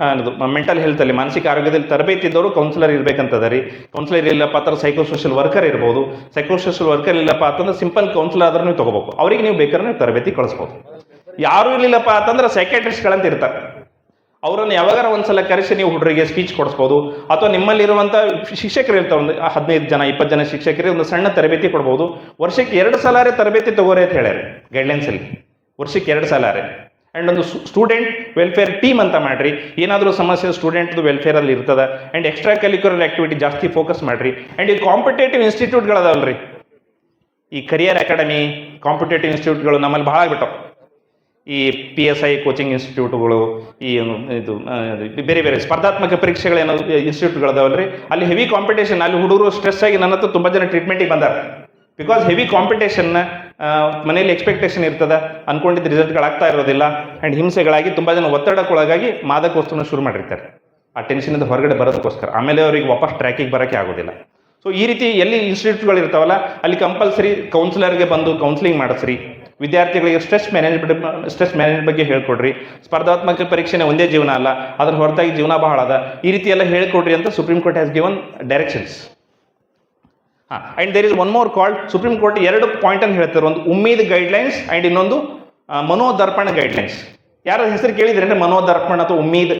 A: ಮ- ಮೆಂಟಲ್ ಹೆಲ್ತಲ್ಲಿ ಮಾನಸಿಕ ಆರೋಗ್ಯದಲ್ಲಿ ತರಬೇತಿ ಇದ್ದವರು ಕೌನ್ಸಿಲರ್ ಇರಬೇಕಂತದ ರೀ. ಕೌನ್ಸಿಲರ್ ಇಲ್ಲಪ್ಪ ಅಂದ್ರೆ ಸೈಕೋ ಸೋಷಿಯಲ್ ವರ್ಕರ್ ಇರ್ಬೋದು. ಸೈಕೋ ಸೋಷಿಯಲ್ ವರ್ಕರ್ ಇಲ್ಲಪ್ಪ ಅಂತಂದ್ರೆ ಸಿಂಪಲ್ ಕೌನ್ಸಿಲರ್ ಆದ್ರೂ ನೀವು ತಗೋಬೇಕು. ಅವರಿಗೆ ನೀವು ಬೇಕಾದ್ರೆ ನೀವು ತರಬೇತಿ ಕಳಿಸ್ಬೋದು. ಯಾರು ಇರಲಿಲ್ಲಪ್ಪ ಅಂತಂದ್ರೆ ಸೈಕಾಟ್ರಿಸ್ಟ್ಗಳಂತ ಇರ್ತಾರೆ. ಅವರನ್ನು ಯಾವಾಗಾರ ಒಂದ್ಸಲ ಕರೆಸಿ ನೀವು ಹುಡುಗರಿಗೆ ಸ್ಪೀಚ್ ಕೊಡಿಸ್ಬೋದು. ಅಥವಾ ನಿಮ್ಮಲ್ಲಿರುವಂಥ ಶಿಕ್ಷಕರು ಇರ್ತಾರೆ. ಒಂದು ಹದಿನೈದು ಜನ, ಇಪ್ಪತ್ತು ಜನ ಶಿಕ್ಷಕರಿಗೆ ಒಂದು ಸಣ್ಣ ತರಬೇತಿ ಕೊಡ್ಬೋದು. ವರ್ಷಕ್ಕೆ ಎರಡು ಸಲ ತರಬೇತಿ ತಗೋರಿ ಅಂತ ಹೇಳ್ಯಾರ ಗೈಡ್ಲೈನ್ಸಲ್ಲಿ ವರ್ಷಕ್ಕೆ ಎರಡು ಸಲ ಆ್ಯಂಡ್ ಒಂದು ಸ್ಟೂಡೆಂಟ್ ವೆಲ್ಫೇರ್ ಟೀಮ್ ಅಂತ ಮಾಡಿರಿ. ಏನಾದರೂ ಸಮಸ್ಯೆ ಸ್ಟೂಡೆಂಟ್ದು ವೆಲ್ಫೇರಲ್ಲಿ ಇರ್ತದೆ. ಆ್ಯಂಡ್ ಎಕ್ಸ್ಟ್ರಾ ಕಲಿಕ್ಯುಲರ್ ಆ್ಯಕ್ಟಿವಿಟಿ ಜಾಸ್ತಿ ಫೋಕಸ್ ಮಾಡಿರಿ. ಆ್ಯಂಡ್ ಈ ಕಾಂಪಿಟೇಟಿವ್ ಇನ್ಸ್ಟಿಟ್ಯೂಟ್ಗಳದಾವಲ್ರಿ ಈ ಕರಿಯರ್ ಅಕಾಡೆಮಿ ಕಾಂಪಿಟೇಟಿವ್ ಇನ್ಸ್ಟಿಟ್ಯೂಟ್ಗಳು ನಮ್ಮಲ್ಲಿ ಭಾಳ ಆಗ್ಬಿಟ್ಟವು. ಈ ಪಿ ಎಸ್ ಐ ಕೋಚಿಂಗ್ ಇನ್ಸ್ಟಿಟ್ಯೂಟ್ಗಳು ಈ ಇದು ಬೇರೆ ಬೇರೆ ಸ್ಪರ್ಧಾತ್ಮಕ ಪರೀಕ್ಷೆಗಳೇನೋ ಇನ್ಸ್ಟಿಟ್ಯೂಟ್ಗಳದಾವಲ್ರಿ ಅಲ್ಲಿ ಹೆವಿ ಕಾಂಪಿಟೇಷನ್ ಅಲ್ಲಿ ಹುಡುಗರು ಸ್ಟ್ರೆಸ್ ಆಗಿ ನನ್ನ ಹತ್ರ ತುಂಬ ಜನ ಟ್ರೀಟ್ಮೆಂಟಿಗೆ ಬಂದಾರೆ. ಬಿಕಾಸ್ ಹೆವಿ ಕಾಂಪಿಟೇಷನ್ನ ಮನೆಯಲ್ಲಿ ಎಕ್ಸ್ಪೆಕ್ಟೇಷನ್ ಇರ್ತದೆ. ಅನ್ಕೊಂಡಿದ್ದ ರಿಸಲ್ಟ್ಗಳಾಗ್ತಾ ಇರೋದಿಲ್ಲ. ಆ್ಯಂಡ್ ಹಿಂಸೆಗಳಾಗಿ ತುಂಬ ಜನ ಒತ್ತಡಕ್ಕೊಳಗಾಗಿ ಮಾದಕ ವಸ್ತುನ ಶುರು ಮಾಡಿರ್ತಾರೆ. ಆ ಟೆನ್ಷನಿಂದ ಹೊರಗಡೆ ಬರೋದಕ್ಕೋಸ್ಕರ. ಆಮೇಲೆ ಅವರಿಗೆ ವಾಪಸ್ ಟ್ರ್ಯಾಕಿಗೆ ಬರೋಕ್ಕೆ ಆಗೋದಿಲ್ಲ. ಸೊ ಈ ರೀತಿ ಎಲ್ಲಿ ಇನ್ಸ್ಟಿಟ್ಯೂಟ್ಗಳು ಇರ್ತಾವಲ್ಲ, ಅಲ್ಲಿ ಕಂಪಲ್ಸರಿ ಕೌನ್ಸಿಲರ್ಗೆ ಬಂದು ಕೌನ್ಸಿಲಿಂಗ್ ಮಾಡಿಸ್ರಿ. ವಿದ್ಯಾರ್ಥಿಗಳಿಗೆ ಸ್ಟ್ರೆಸ್ ಮ್ಯಾನೇಜ್ಮೆಂಟ್ ಸ್ಟ್ರೆಸ್ ಮ್ಯಾನೇಜ್ಮೆಂಟ್ ಬಗ್ಗೆ ಹೇಳ್ಕೊಡ್ರಿ. ಸ್ಪರ್ಧಾತ್ಮಕ ಪರೀಕ್ಷೆನೇ ಒಂದೇ ಜೀವನ ಅಲ್ಲ. ಅದ್ರ ಹೊರತಾಗಿ ಜೀವನ ಬಹಳ ಅದ. ಈ ರೀತಿ ಎಲ್ಲ ಹೇಳ್ಕೊಡ್ರಿ ಅಂತ supreme court has given directions and there is one more called supreme court ಎರಡು ಪಾಯಿಂಟ್ ಅಂತ ಹೇಳ್ತಾರೆ. ಒಂದು ಉಮ್ಮೀದ್ ಗೈಡ್ಲೈನ್ಸ್ ಆ್ಯಂಡ್ ಇನ್ನೊಂದು ಮನೋದರ್ಪಣ ಗೈಡ್ಲೈನ್ಸ್ ಯಾರ ಹೆಸರು ಕೇಳಿದ್ರೆ ಮನೋದರ್ಪಣ ಅಥವಾ ಉಮ್ಮೀದ್.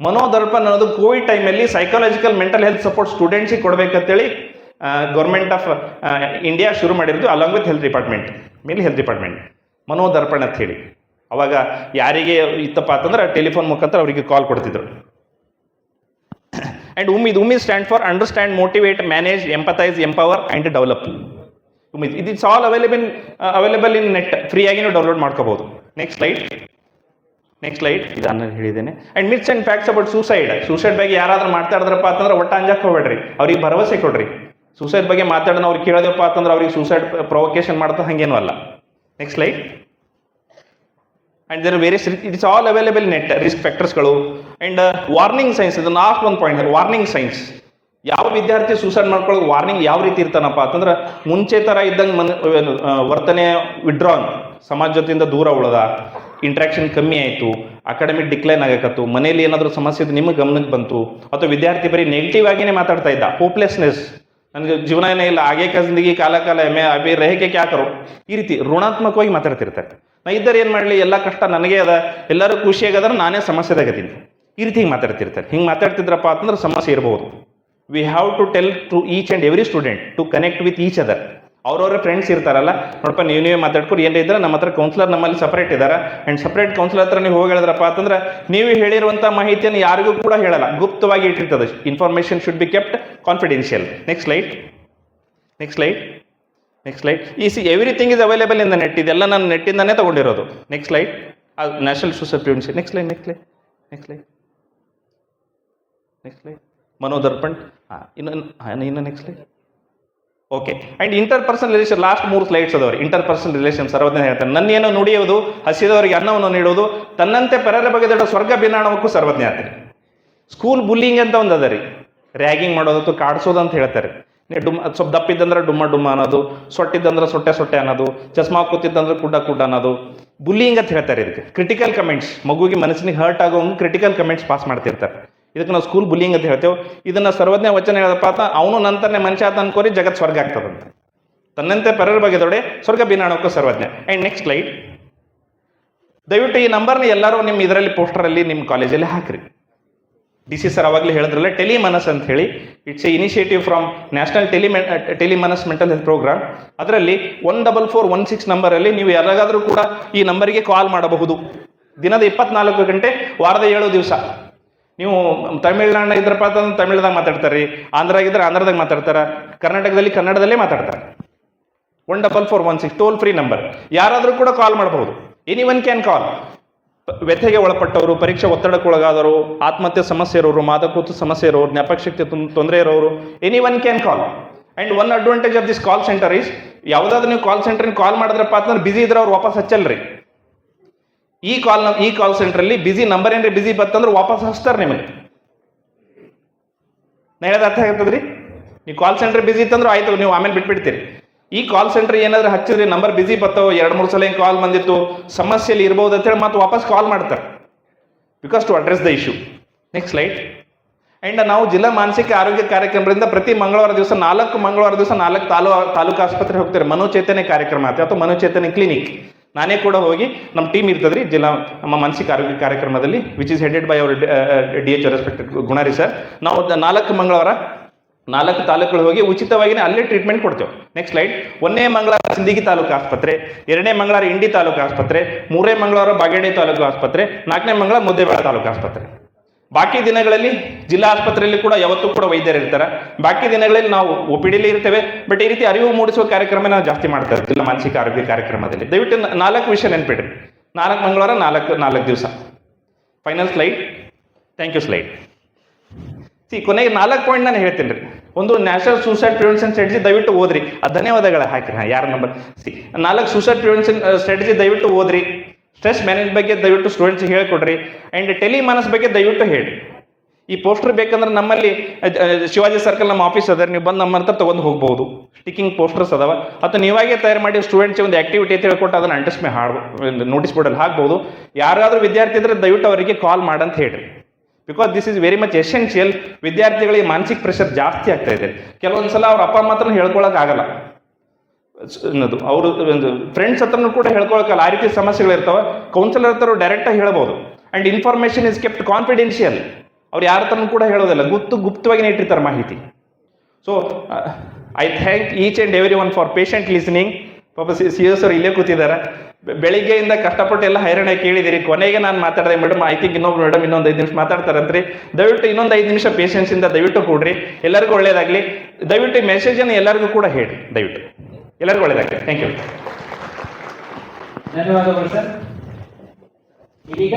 A: ಮನೋದರ್ಪಣ ಅನ್ನೋದು ಕೋವಿಡ್ ಟೈಮಲ್ಲಿ ಸೈಕಾಲಜಿಕಲ್ ಮೆಂಟಲ್ ಹೆಲ್ತ್ ಸಪೋರ್ಟ್ ಸ್ಟೂಡೆಂಟ್ಸಿಗೆ ಕೊಡಬೇಕಂತೇಳಿ ಗೌರ್ಮೆಂಟ್ ಆಫ್ ಇಂಡಿಯಾ ಶುರು ಮಾಡಿರೋದು ಅಲಾಂಗ್ ವಿತ್ ಹೆಲ್ತ್ ಡಿಪಾರ್ಟ್ಮೆಂಟ್ ಮೇಲೆ ಹೆಲ್ತ್ ಡಿಪಾರ್ಟ್ಮೆಂಟ್ ಮನೋದರ್ಪಣ ಅಂತ ಹೇಳಿ. ಅವಾಗ ಯಾರಿಗೆ ಇತ್ತಪ್ಪ ಅಂತಂದ್ರೆ ಟೆಲಿಫೋನ್ ಮುಖಾಂತರ ಅವರಿಗೆ ಕಾಲ್ ಕೊಡ್ತಿದ್ರು. And Ummeed Ummeed stand for understand motivate manage empathise empower and develop Ummeed ಇದು it's all available available in net ಫ್ರೀಯಾಗಿ ನೀವು ಡೌನ್ಲೋಡ್ ಮಾಡ್ಕೋಬಹುದು ನೆಕ್ಸ್ಟ್ ಸ್ಲೈಡ್ ನೆಕ್ಸ್ಟ್ ಸ್ಲೈಡ್ ಇದನ್ನು ಹೇಳಿದ್ದೇನೆ. And myths and facts about suicide suicide ಬಗ್ಗೆ ಯಾರಾದ್ರೂ ಮಾತಾಡಿದ್ರಪ್ಪ ಅಂತಂದ್ರೆ ಒಟ್ಟು ಅಂಜಾಕ್ ಹೋಗ್ಬೇಡ್ರಿ. ಅವ್ರಿಗೆ ಭರವಸೆ ಕೊಡ್ರಿ. ಸೂಸೈಡ್ ಬಗ್ಗೆ ಮಾತಾಡೋಣ ಅವ್ರಿಗೆ ಕೇಳೋದಪ್ಪ ಅಂತಂದ್ರೆ ಅವ್ರಿಗೆ ಸೂಸೈಡ್ ಪ್ರೊವೊಕೇಶನ್ ಮಾಡ್ತಾ ಹಂಗೇನು ಅಲ್ಲ. Next slide and there various it's all available net risk ಫ್ಯಾಕ್ಟರ್ಸ್ಗಳು and warning signs ಇದು ನಾಲ್ಕು ಒಂದು ಪಾಯಿಂಟ್ ವಾರ್ನಿಂಗ್ ಸೈನ್ಸ್ ಯಾವ ವಿದ್ಯಾರ್ಥಿ ಸೂಸೈಡ್ ಮಾಡ್ಕೊಳ್ಳೋಕೆ ವಾರ್ನಿಂಗ್ ಯಾವ ರೀತಿ ಇರ್ತಾನಪ್ಪ ಅಂತಂದ್ರೆ ಮುಂಚೆ ಥರ ಇದ್ದಂಗೆ ಮನ್ ವರ್ತನೆ ವಿಡ್ರಾನ್ ಸಮಾಜ ಜೊತೆಯಿಂದ ದೂರ ಉಳ್ದ ಇಂಟ್ರಾಕ್ಷನ್ ಕಮ್ಮಿ ಆಯಿತು ಅಕಾಡೆಮಿಕ್ ಡಿಕ್ಲೈನ್ ಆಗಕತ್ತು, ಮನೇಲಿ ಏನಾದರೂ ಸಮಸ್ಯೆ ಇದ್ದು ನಿಮಗೆ ಗಮನಕ್ಕೆ ಬಂತು, ಅಥವಾ ವಿದ್ಯಾರ್ಥಿ ಬರೀ ನೆಗೆಟಿವ್ ಆಗಿನೇ ಮಾತಾಡ್ತಾ ಇದ್ದ ಹೋಪ್ಲೆಸ್ನೆಸ್ ನನಗೆ ಜೀವನ ಏನೇ ಇಲ್ಲ ಆಗೇ ಕಸ್ದಿಗಿ ಕಾಲ ಕಾಲ ಎಮ್ಮೆ ಅಭಿ ರೇಹಕ್ಕೆ ಕ್ಯಾಕರು ಈ ರೀತಿ ಋಣಾತ್ಮಕವಾಗಿ ಮಾತಾಡ್ತಿರ್ತಾರೆ. ನಾ ಇದ್ದರೆ ಏನು ಮಾಡಲಿ, ಎಲ್ಲ ಕಷ್ಟ ನನಗೆ ಅದ, ಎಲ್ಲರೂ ಖುಷಿಯಾಗದ್ರೆ ನಾನೇ ಸಮಸ್ಯೆದಾಗತ್ತೀನಿ ಈ ರೀತಿ ಹಿಂಗೆ ಮಾತಾಡ್ತಿರ್ತಾರೆ. ಹಿಂಗೆ ಮಾತಾಡ್ತಿದ್ರಪ್ಪ ಅಂತಂದ್ರೆ ಸಮಸ್ಯೆ ಇರ್ಬೋದು. We have to tell to each and every student to connect with each other ಅವ್ರವ್ರ ಫ್ರೆಂಡ್ಸ್ ಇರ್ತಾರಲ್ಲ, ನೋಡಪ್ಪ ನೀವು ನೀವೇ ಮಾತಾಡ್ಕೊಂಡು ಏನೇ ಇದ್ರೆ ನಮ್ಮ ಹತ್ರ ಕೌನ್ಸಿಲರ್ ನಮ್ಮಲ್ಲಿ ಸಪ್ರೇಟ್ ಇದ್ದಾರೆ ಆ್ಯಂಡ್ ಸಪ್ರೇಟ್ ಕೌನ್ಸಿಲರ್ ಹತ್ರ ನೀವು ಹೋಗಿ ಹೇಳಿದ್ರಪ್ಪ ಅಂತಂದ್ರೆ ನೀವು ಹೇಳಿರುವಂಥ ಮಾಹಿತಿಯನ್ನು ಯಾರಿಗೂ ಕೂಡ ಹೇಳಲ್ಲ. ಗುಪ್ತವಾಗಿ ಇಟ್ಟಿರ್ತದೆ. Information should be kept confidential next slide next slide next slide ಈ see everything is available in the net ಇದೆಲ್ಲ ನಾನು ನೆಟ್ಟಿಂದಾನೇ ತಗೊಂಡಿರೋದು. Next slide national social prevention next slide next slide next slide next ಲೈ ಮನೋದರ್ಪಣ್ ಹಾಂ. ಇನ್ನು ಹಾಂ ಇನ್ನು ನೆಕ್ಸ್ಟ್ ಲೈ okay and interpersonal relation last ಮೂರು ಸ್ಲೈಡ್ಸ್ ಅದಾವ್ರಿ. ಇಂಟರ್ ಪರ್ಸನಲ್ ರಿಲೇಷನ್ ಸರ್ವಜ್ಞ ಹೇಳ್ತಾನೆ. ನನ್ನೇನೋ ನುಡಿಯುವುದು ಹಸಿದವರಿಗೆ ಅನ್ನವನ್ನು ನೀಡುವುದು ತನ್ನಂತೆ ಪರರ ಬಗೆದೊಡ್ಡ ಸ್ವರ್ಗ ಬಿನ್ನಾಣವಕ್ಕೂ ಸರ್ವಜ್ಞ ಆತ್ರಿ ಸ್ಕೂಲ್ ಬುಲ್ಲಿಂಗ್ ಅಂತ ಒಂದು ಅದ ರೀ. ರ್ಯಾಗಿಂಗ್ ಮಾಡೋದು ಕಾಡಿಸೋದು ಕಾಡ್ಸೋದು ಅಂತ ಹೇಳ್ತಾರೆ ಡುಮ್ ಸ್ವಲ್ಪ ದಪ್ಪಿದ್ದಂದ್ರೆ ಡುಮ್ಮ ಡುಮ್ಮ ಅನ್ನೋದು ಸೊಟ್ಟಿದ್ದಂದ್ರೆ ಸೊಟ್ಟೆ ಸೊಟ್ಟೆ ಅನ್ನೋದು ಚಸ್ಮಾ ಕೂತಿದ್ದಂದ್ರೆ ಕುಡ್ಡ ಕುಡ್ಡ ಅನ್ನೋದು. ಬುಲ್ಲಿಂಗ್ ಅಂತ ಹೇಳ್ತಾರೆ ಇದಕ್ಕೆ. ಕ್ರಿಟಿಕಲ್ ಕಮೆಂಟ್ಸ್ ಮಗುವಿಗೆ ಮನಸ್ಸಿಗೆ ಹರ್ಟ್ ಆಗೋ ಕ್ರಿಟಿಕಲ್ ಕಮೆಂಟ್ಸ್ ಪಾಸ್ ಮಾಡ್ತಿರ್ತಾರೆ. ಇದಕ್ಕೆ ನಾವು ಸ್ಕೂಲ್ ಬುಲ್ಲಿಂಗ್ ಅಂತ ಹೇಳ್ತೇವೆ. ಇದನ್ನ ಸರ್ವಜ್ಞ ವಚನ ಹೇಳದಪ್ಪ ಅಂತ ಅವನು ನಂತರನೇ ಮನುಷ್ಯ ಆತ ಅನ್ಕೋರಿ ಜಗತ್ ಸ್ವರ್ಗ ಆಗ್ತದಂತ. ತನ್ನಂತೆ ಪರರ ದೊಡೆ ಸ್ವರ್ಗ ಬಿನಾಣಕ್ಕೂ ಸರ್ವಜ್ಞ. ಆ್ಯಂಡ್ ನೆಕ್ಸ್ಟ್ ಸ್ಲೈಡ್ ದಯವಿಟ್ಟು ಈ ನಂಬರ್ನ ಎಲ್ಲರೂ ನಿಮ್ಮ ಇದರಲ್ಲಿ ಪೋಸ್ಟರಲ್ಲಿ ನಿಮ್ಮ ಕಾಲೇಜಲ್ಲಿ ಹಾಕ್ರಿ. ಡಿ ಸಿ ಸರ್ ಅವಾಗಲೇ ಹೇಳಿದ್ರಲ್ಲ ಟೆಲಿಮನಸ್ ಅಂತ ಹೇಳಿ. It's a initiative from national tele TeleMANAS mental health programme ಅದರಲ್ಲಿ one double four one six ನಂಬರಲ್ಲಿ ನೀವು ಯಾರಿಗಾದರೂ ಕೂಡ ಈ ನಂಬರಿಗೆ ಕಾಲ್ ಮಾಡಬಹುದು. ದಿನದ ಇಪ್ಪತ್ನಾಲ್ಕು ಗಂಟೆ, ವಾರದ ಏಳು ದಿವಸ. ನೀವು ತಮಿಳ್ನಾಡು ಇದ್ರಪ್ಪ ಅಂತಂದ್ರೆ ತಮಿಳ್ದಾಗ ಮಾತಾಡ್ತಾರೆ ಆಂಧ್ರ ಇದ್ರೆ ಆಂಧ್ರದಾಗ ಮಾತಾಡ್ತಾರೆ, ಕರ್ನಾಟಕದಲ್ಲಿ ಕನ್ನಡದಲ್ಲೇ ಮಾತಾಡ್ತಾರೆ. One double four one six toll free number ಯಾರಾದರೂ ಕೂಡ ಕಾಲ್ ಮಾಡಬಹುದು ಎನಿ ಒನ್ ಕ್ಯಾನ್ ಕಾಲ್ ವ್ಯಥೆಗೆ ಒಳಪಟ್ಟವರು, ಪರೀಕ್ಷೆ ಒತ್ತಡಕ್ಕೊಳಗಾದವರು, ಆತ್ಮಹತ್ಯೆ ಸಮಸ್ಯೆ ಇರೋರು ಮಾದಕೂತು ಸಮಸ್ಯೆ ಇರೋರು, ಜ್ಞಾಪಕಶಕ್ತಿ ತೊಂದರೆ ಇರೋರು anyone can call and one advantage of this call centre is ಯಾವುದಾದ್ರೂ ನೀವು ಕಾಲ್ ಸೆಂಟರ್ ಕಾಲ್ ಮಾಡಿದ್ರಪ್ಪ ಅಂತಂದ್ರೆ ಬಿಸಿ ಇದ್ರೆ ಅವ್ರು ವಾಪಸ್ ಹಚ್ಚಲ್ರಿ. ಈ ಕಾಲ್ ಈ ಕಾಲ್ ಸೆಂಟ್ರಲ್ಲಿ ಬಿಸಿ ನಂಬರ್ ಏನ್ರಿ ಬಿಸಿ ಬತ್ತಂದ್ರೆ ವಾಪಸ್ ಹಚ್ತಾರೆ ನಿಮಗೆ. ನಾ ಹೇಳೋದು ಅರ್ಥ ಆಗ್ತದ್ರಿ ನೀವು ಕಾಲ್ ಸೆಂಟರ್ ಬಿಸಿ ಇತ್ತಂದ್ರೆ ಆಯ್ತು, ನೀವು ಆಮೇಲೆ ಬಿಟ್ಬಿಡ್ತೀರಿ. ಈ ಕಾಲ್ ಸೆಂಟರ್ ಏನಾದ್ರೂ ಹಚ್ಚಿದ್ರೆ ನಂಬರ್ ಬಿಸಿ ಬತ್ತವೋ, ಎರಡು, ಮೂರು ಸಲ ಹಿಂಗೆ ಕಾಲ್ ಬಂದಿತ್ತು ಸಮಸ್ಯೆಯಲ್ಲಿ ಇರ್ಬೋದು ಅಂತೇಳಿ ಮತ್ತೆ ವಾಪಸ್ ಕಾಲ್ ಮಾಡ್ತಾರೆ. Because to address the issue next slide and ನಾವು ಜಿಲ್ಲಾ ಮಾನಸಿಕ ಆರೋಗ್ಯ ಕಾರ್ಯಕ್ರಮದಿಂದ ಪ್ರತಿ ಮಂಗಳವಾರ ದಿವಸ ನಾಲ್ಕು ಮಂಗಳವಾರ ದಿವಸ ನಾಲ್ಕು ತಾಲೂ ತಾಲೂಕು ಆಸ್ಪತ್ರೆ ಹೋಗ್ತಾರೆ. ಮನೋಚೇತನೆ ಕಾರ್ಯಕ್ರಮ ಆಗುತ್ತೆ ಅಥವಾ ಮನೋಚೇತನೆ ಕ್ಲಿನಿಕ್ ನಾನೇ ಕೂಡ ಹೋಗಿ ನಮ್ಮ ಟೀಮ್ ಇರ್ತದ್ರಿ, ಜಿಲ್ಲಾ ನಮ್ಮ ಮಾನಸಿಕ ಆರೋಗ್ಯ ಕಾರ್ಯಕ್ರಮದಲ್ಲಿ which is headed by our D H respected Gunari sir ನಾವು ನಾಲ್ಕು ಮಂಗಳವಾರ, ನಾಲ್ಕು ತಾಲೂಕುಗಳು ಹೋಗಿ ಉಚಿತವಾಗಿನೇ ಅಲ್ಲೇ ಟ್ರೀಟ್ಮೆಂಟ್ ಕೊಡ್ತೇವೆ. ನೆಕ್ಸ್ಟ್ ಸ್ಲೈಡ್ ಒಂದನೇ ಮಂಗಳವಾರ ಸಿಂದಗಿ ತಾಲೂಕು ಆಸ್ಪತ್ರೆ, ಎರಡನೇ ಮಂಗಳವಾರ ಇಂಡಿ ತಾಲೂಕು ಆಸ್ಪತ್ರೆ ಮೂರನೇ ಮಂಗಳವಾರ ಬಾಗೇಡಿ ತಾಲೂಕು ಆಸ್ಪತ್ರೆ, ನಾಲ್ಕನೇ ಮಂಗಳ ಮುದ್ದೇಬೇಳ ತಾಲೂಕು ಆಸ್ಪತ್ರೆ. ಬಾಕಿ ದಿನಗಳಲ್ಲಿ ಜಿಲ್ಲಾ ಆಸ್ಪತ್ರೆಯಲ್ಲಿ ಕೂಡ ಯಾವತ್ತೂ ಕೂಡ ವೈದ್ಯರು ಇರ್ತಾರೆ. ಬಾಕಿ ದಿನಗಳಲ್ಲಿ ನಾವು ಒ ಪಿ ಇರ್ತೇವೆ, ಬಟ್ ಈ ರೀತಿ ಅರಿವು ಮೂಡಿಸುವ ಕಾರ್ಯಕ್ರಮ ನಾವು ಜಾಸ್ತಿ ಮಾಡ್ತಾ ಇರ್ತೀವಿ ಮಾನಸಿಕ ಆರೋಗ್ಯ ಕಾರ್ಯಕ್ರಮದಲ್ಲಿ. ದಯವಿಟ್ಟು ನಾಲ್ಕು ವಿಷಯ ನೆನ್ಪಿಡ್ರಿ. ನಾಲ್ಕು ಮಂಗಳವಾರ, ನಾಲ್ಕು ನಾಲ್ಕು ದಿವಸ. Final slide thank you slide see, ಕೊನೆಗೆ ನಾಲ್ಕು ಪಾಯಿಂಟ್ ನಾನು ಹೇಳ್ತೀನಿ ರೀ. ಒಂದು ನ್ಯಾಷನಲ್ ಸೂಸೈಡ್ ಪ್ರಿವೆನ್ಷನ್ ಸ್ಟ್ರಾಟಜಿ ದಯವಿಟ್ಟು ಓದ್ರಿ. ಆ ಧನ್ಯವಾದಗಳ ಹಾಕಿರಿ. ಹಾಂ, ಯಾರ ನಂಬರ್ ಸಿ, ನಾಲ್ಕು ಸೂಸೈಡ್ ಪ್ರಿವೆನ್ಷನ್ ಸ್ಟ್ರಾಟಜಿ ದಯವಿಟ್ಟು ಓದ್ರಿ. ಸ್ಟ್ರೆಸ್ ಮ್ಯಾನೇಜ್ ಬಗ್ಗೆ ದಯವಿಟ್ಟು ಸ್ಟೂಡೆಂಟ್ಸ್ ಹೇಳ್ಕೊಡ್ರಿ. ಆ್ಯಂಡ್ ಟೆಲಿಮಾನಸ್ ಬಗ್ಗೆ ದಯವಿಟ್ಟು ಹೇಳಿ ಈ ಪೋಸ್ಟರ್ ಬೇಕಂದ್ರೆ ನಮ್ಮಲ್ಲಿ ಶಿವಾಜಿ ಸರ್ಕಲ್ ನಮ್ಮ ಆಫೀಸ್ ಅದ ನೀವು ಬಂದು ನಮ್ಮ ಹತ್ರ ತೊಗೊಂಡು ಹೋಗ್ಬೋದು. ಸ್ಟಿಕ್ಕಿಂಗ್ ಪೋಸ್ಟರ್ಸ್ ಅದಾವ. ಅಥವಾ ನೀವಾಗೇ ತಯಾರು ಮಾಡಿ ಸ್ಟೂಡೆಂಟ್ಸ್ ಒಂದು ಆಕ್ಟಿವಿಟಿ ಅಂತ ಹೇಳ್ಕೊಟ್ಟು ಅದನ್ನು ಅಂಟಿಸ್ಮೆ ಹಾಡ್ಬೋದು ನೋಟಿಸ್ ಬೋರ್ಡಲ್ಲಿ ಹಾಕ್ಬೋದು. ಯಾರಾದರೂ ವಿದ್ಯಾರ್ಥಿ ಇದ್ರೆ ದಯವಿಟ್ಟು ಅವರಿಗೆ ಕಾಲ್ ಮಾಡಂತ ಹೇಳ್ರಿ. Because this is very much essential ವಿದ್ಯಾರ್ಥಿಗಳಿಗೆ ಮಾನಸಿಕ ಪ್ರೆಷರ್ ಜಾಸ್ತಿ ಆಗ್ತಾ ಇದೆ. ಕೆಲವೊಂದು ಸಲ ಅವ್ರ ಅಪ್ಪ ಮಾತ್ರ ಹೇಳ್ಕೊಳಕ್ ಆಗಲ್ಲ. ಅನ್ನೋದು. ಅವರು ಫ್ರೆಂಡ್ಸ್ ಹತ್ರನೂ ಕೂಡ ಹೇಳ್ಕೊಳಕಲ್ಲ ಆ ರೀತಿ ಸಮಸ್ಯೆಗಳಿರ್ತಾವೆ ಕೌನ್ಸಿಲರ್ ಹತ್ರ ಡೈರೆಕ್ಟಾಗಿ ಹೇಳ್ಬೋದು. And information is kept confidential ಅವ್ರು ಯಾರ ಹತ್ರನೂ ಕೂಡ ಹೇಳೋದಿಲ್ಲ. ಗುತ್ತು ಗುಪ್ತವಾಗಿನೇ ಇಟ್ಟಿರ್ತಾರೆ ಮಾಹಿತಿ. So I thank each and everyone for patient listening ಪಾಪ ಸಿ ಸಿ ಎಸ್ ಅವ್ರು ಇಲ್ಲೇ ಕೂತಿದ್ದಾರೆ. ಬೆಳಿಗ್ಗೆಯಿಂದ ಕಷ್ಟಪಟ್ಟು ಎಲ್ಲ ಹೈರಾಣ ಕೇಳಿದಿರಿ. ಕೊನೆಗೆ ನಾನು ಮಾತಾಡಿದೆ ಮೇಡಮ್ ಐ ಥಿಂಕ್ ಇನ್ನೊಬ್ರು ಮೇಡಮ್ ಇನ್ನೊಂದು ಐದು ನಿಮಿಷ ಮಾತಾಡ್ತಾರಂತ್ರಿ. ದಯವಿಟ್ಟು ಇನ್ನೊಂದು ಐದು ನಿಮಿಷ ಪೇಷನ್ಸಿಂದ ದಯವಿಟ್ಟು ಕೊಡ್ರಿ. ಎಲ್ಲರಿಗೂ ಒಳ್ಳೆಯದಾಗಲಿ ದಯವಿಟ್ಟು ಮೆಸೇಜನ್ನು ಎಲ್ಲರಿಗೂ ಕೂಡ ಹೇಳಿ ದಯವಿಟ್ಟು. ಎಲ್ಲರಿಗೂ ಒಳ್ಳೇದಾಗ್ಲಿ. ಥ್ಯಾಂಕ್ ಯು
B: ಧನ್ಯವಾದಗಳು ಸರ್. ಇದೀಗ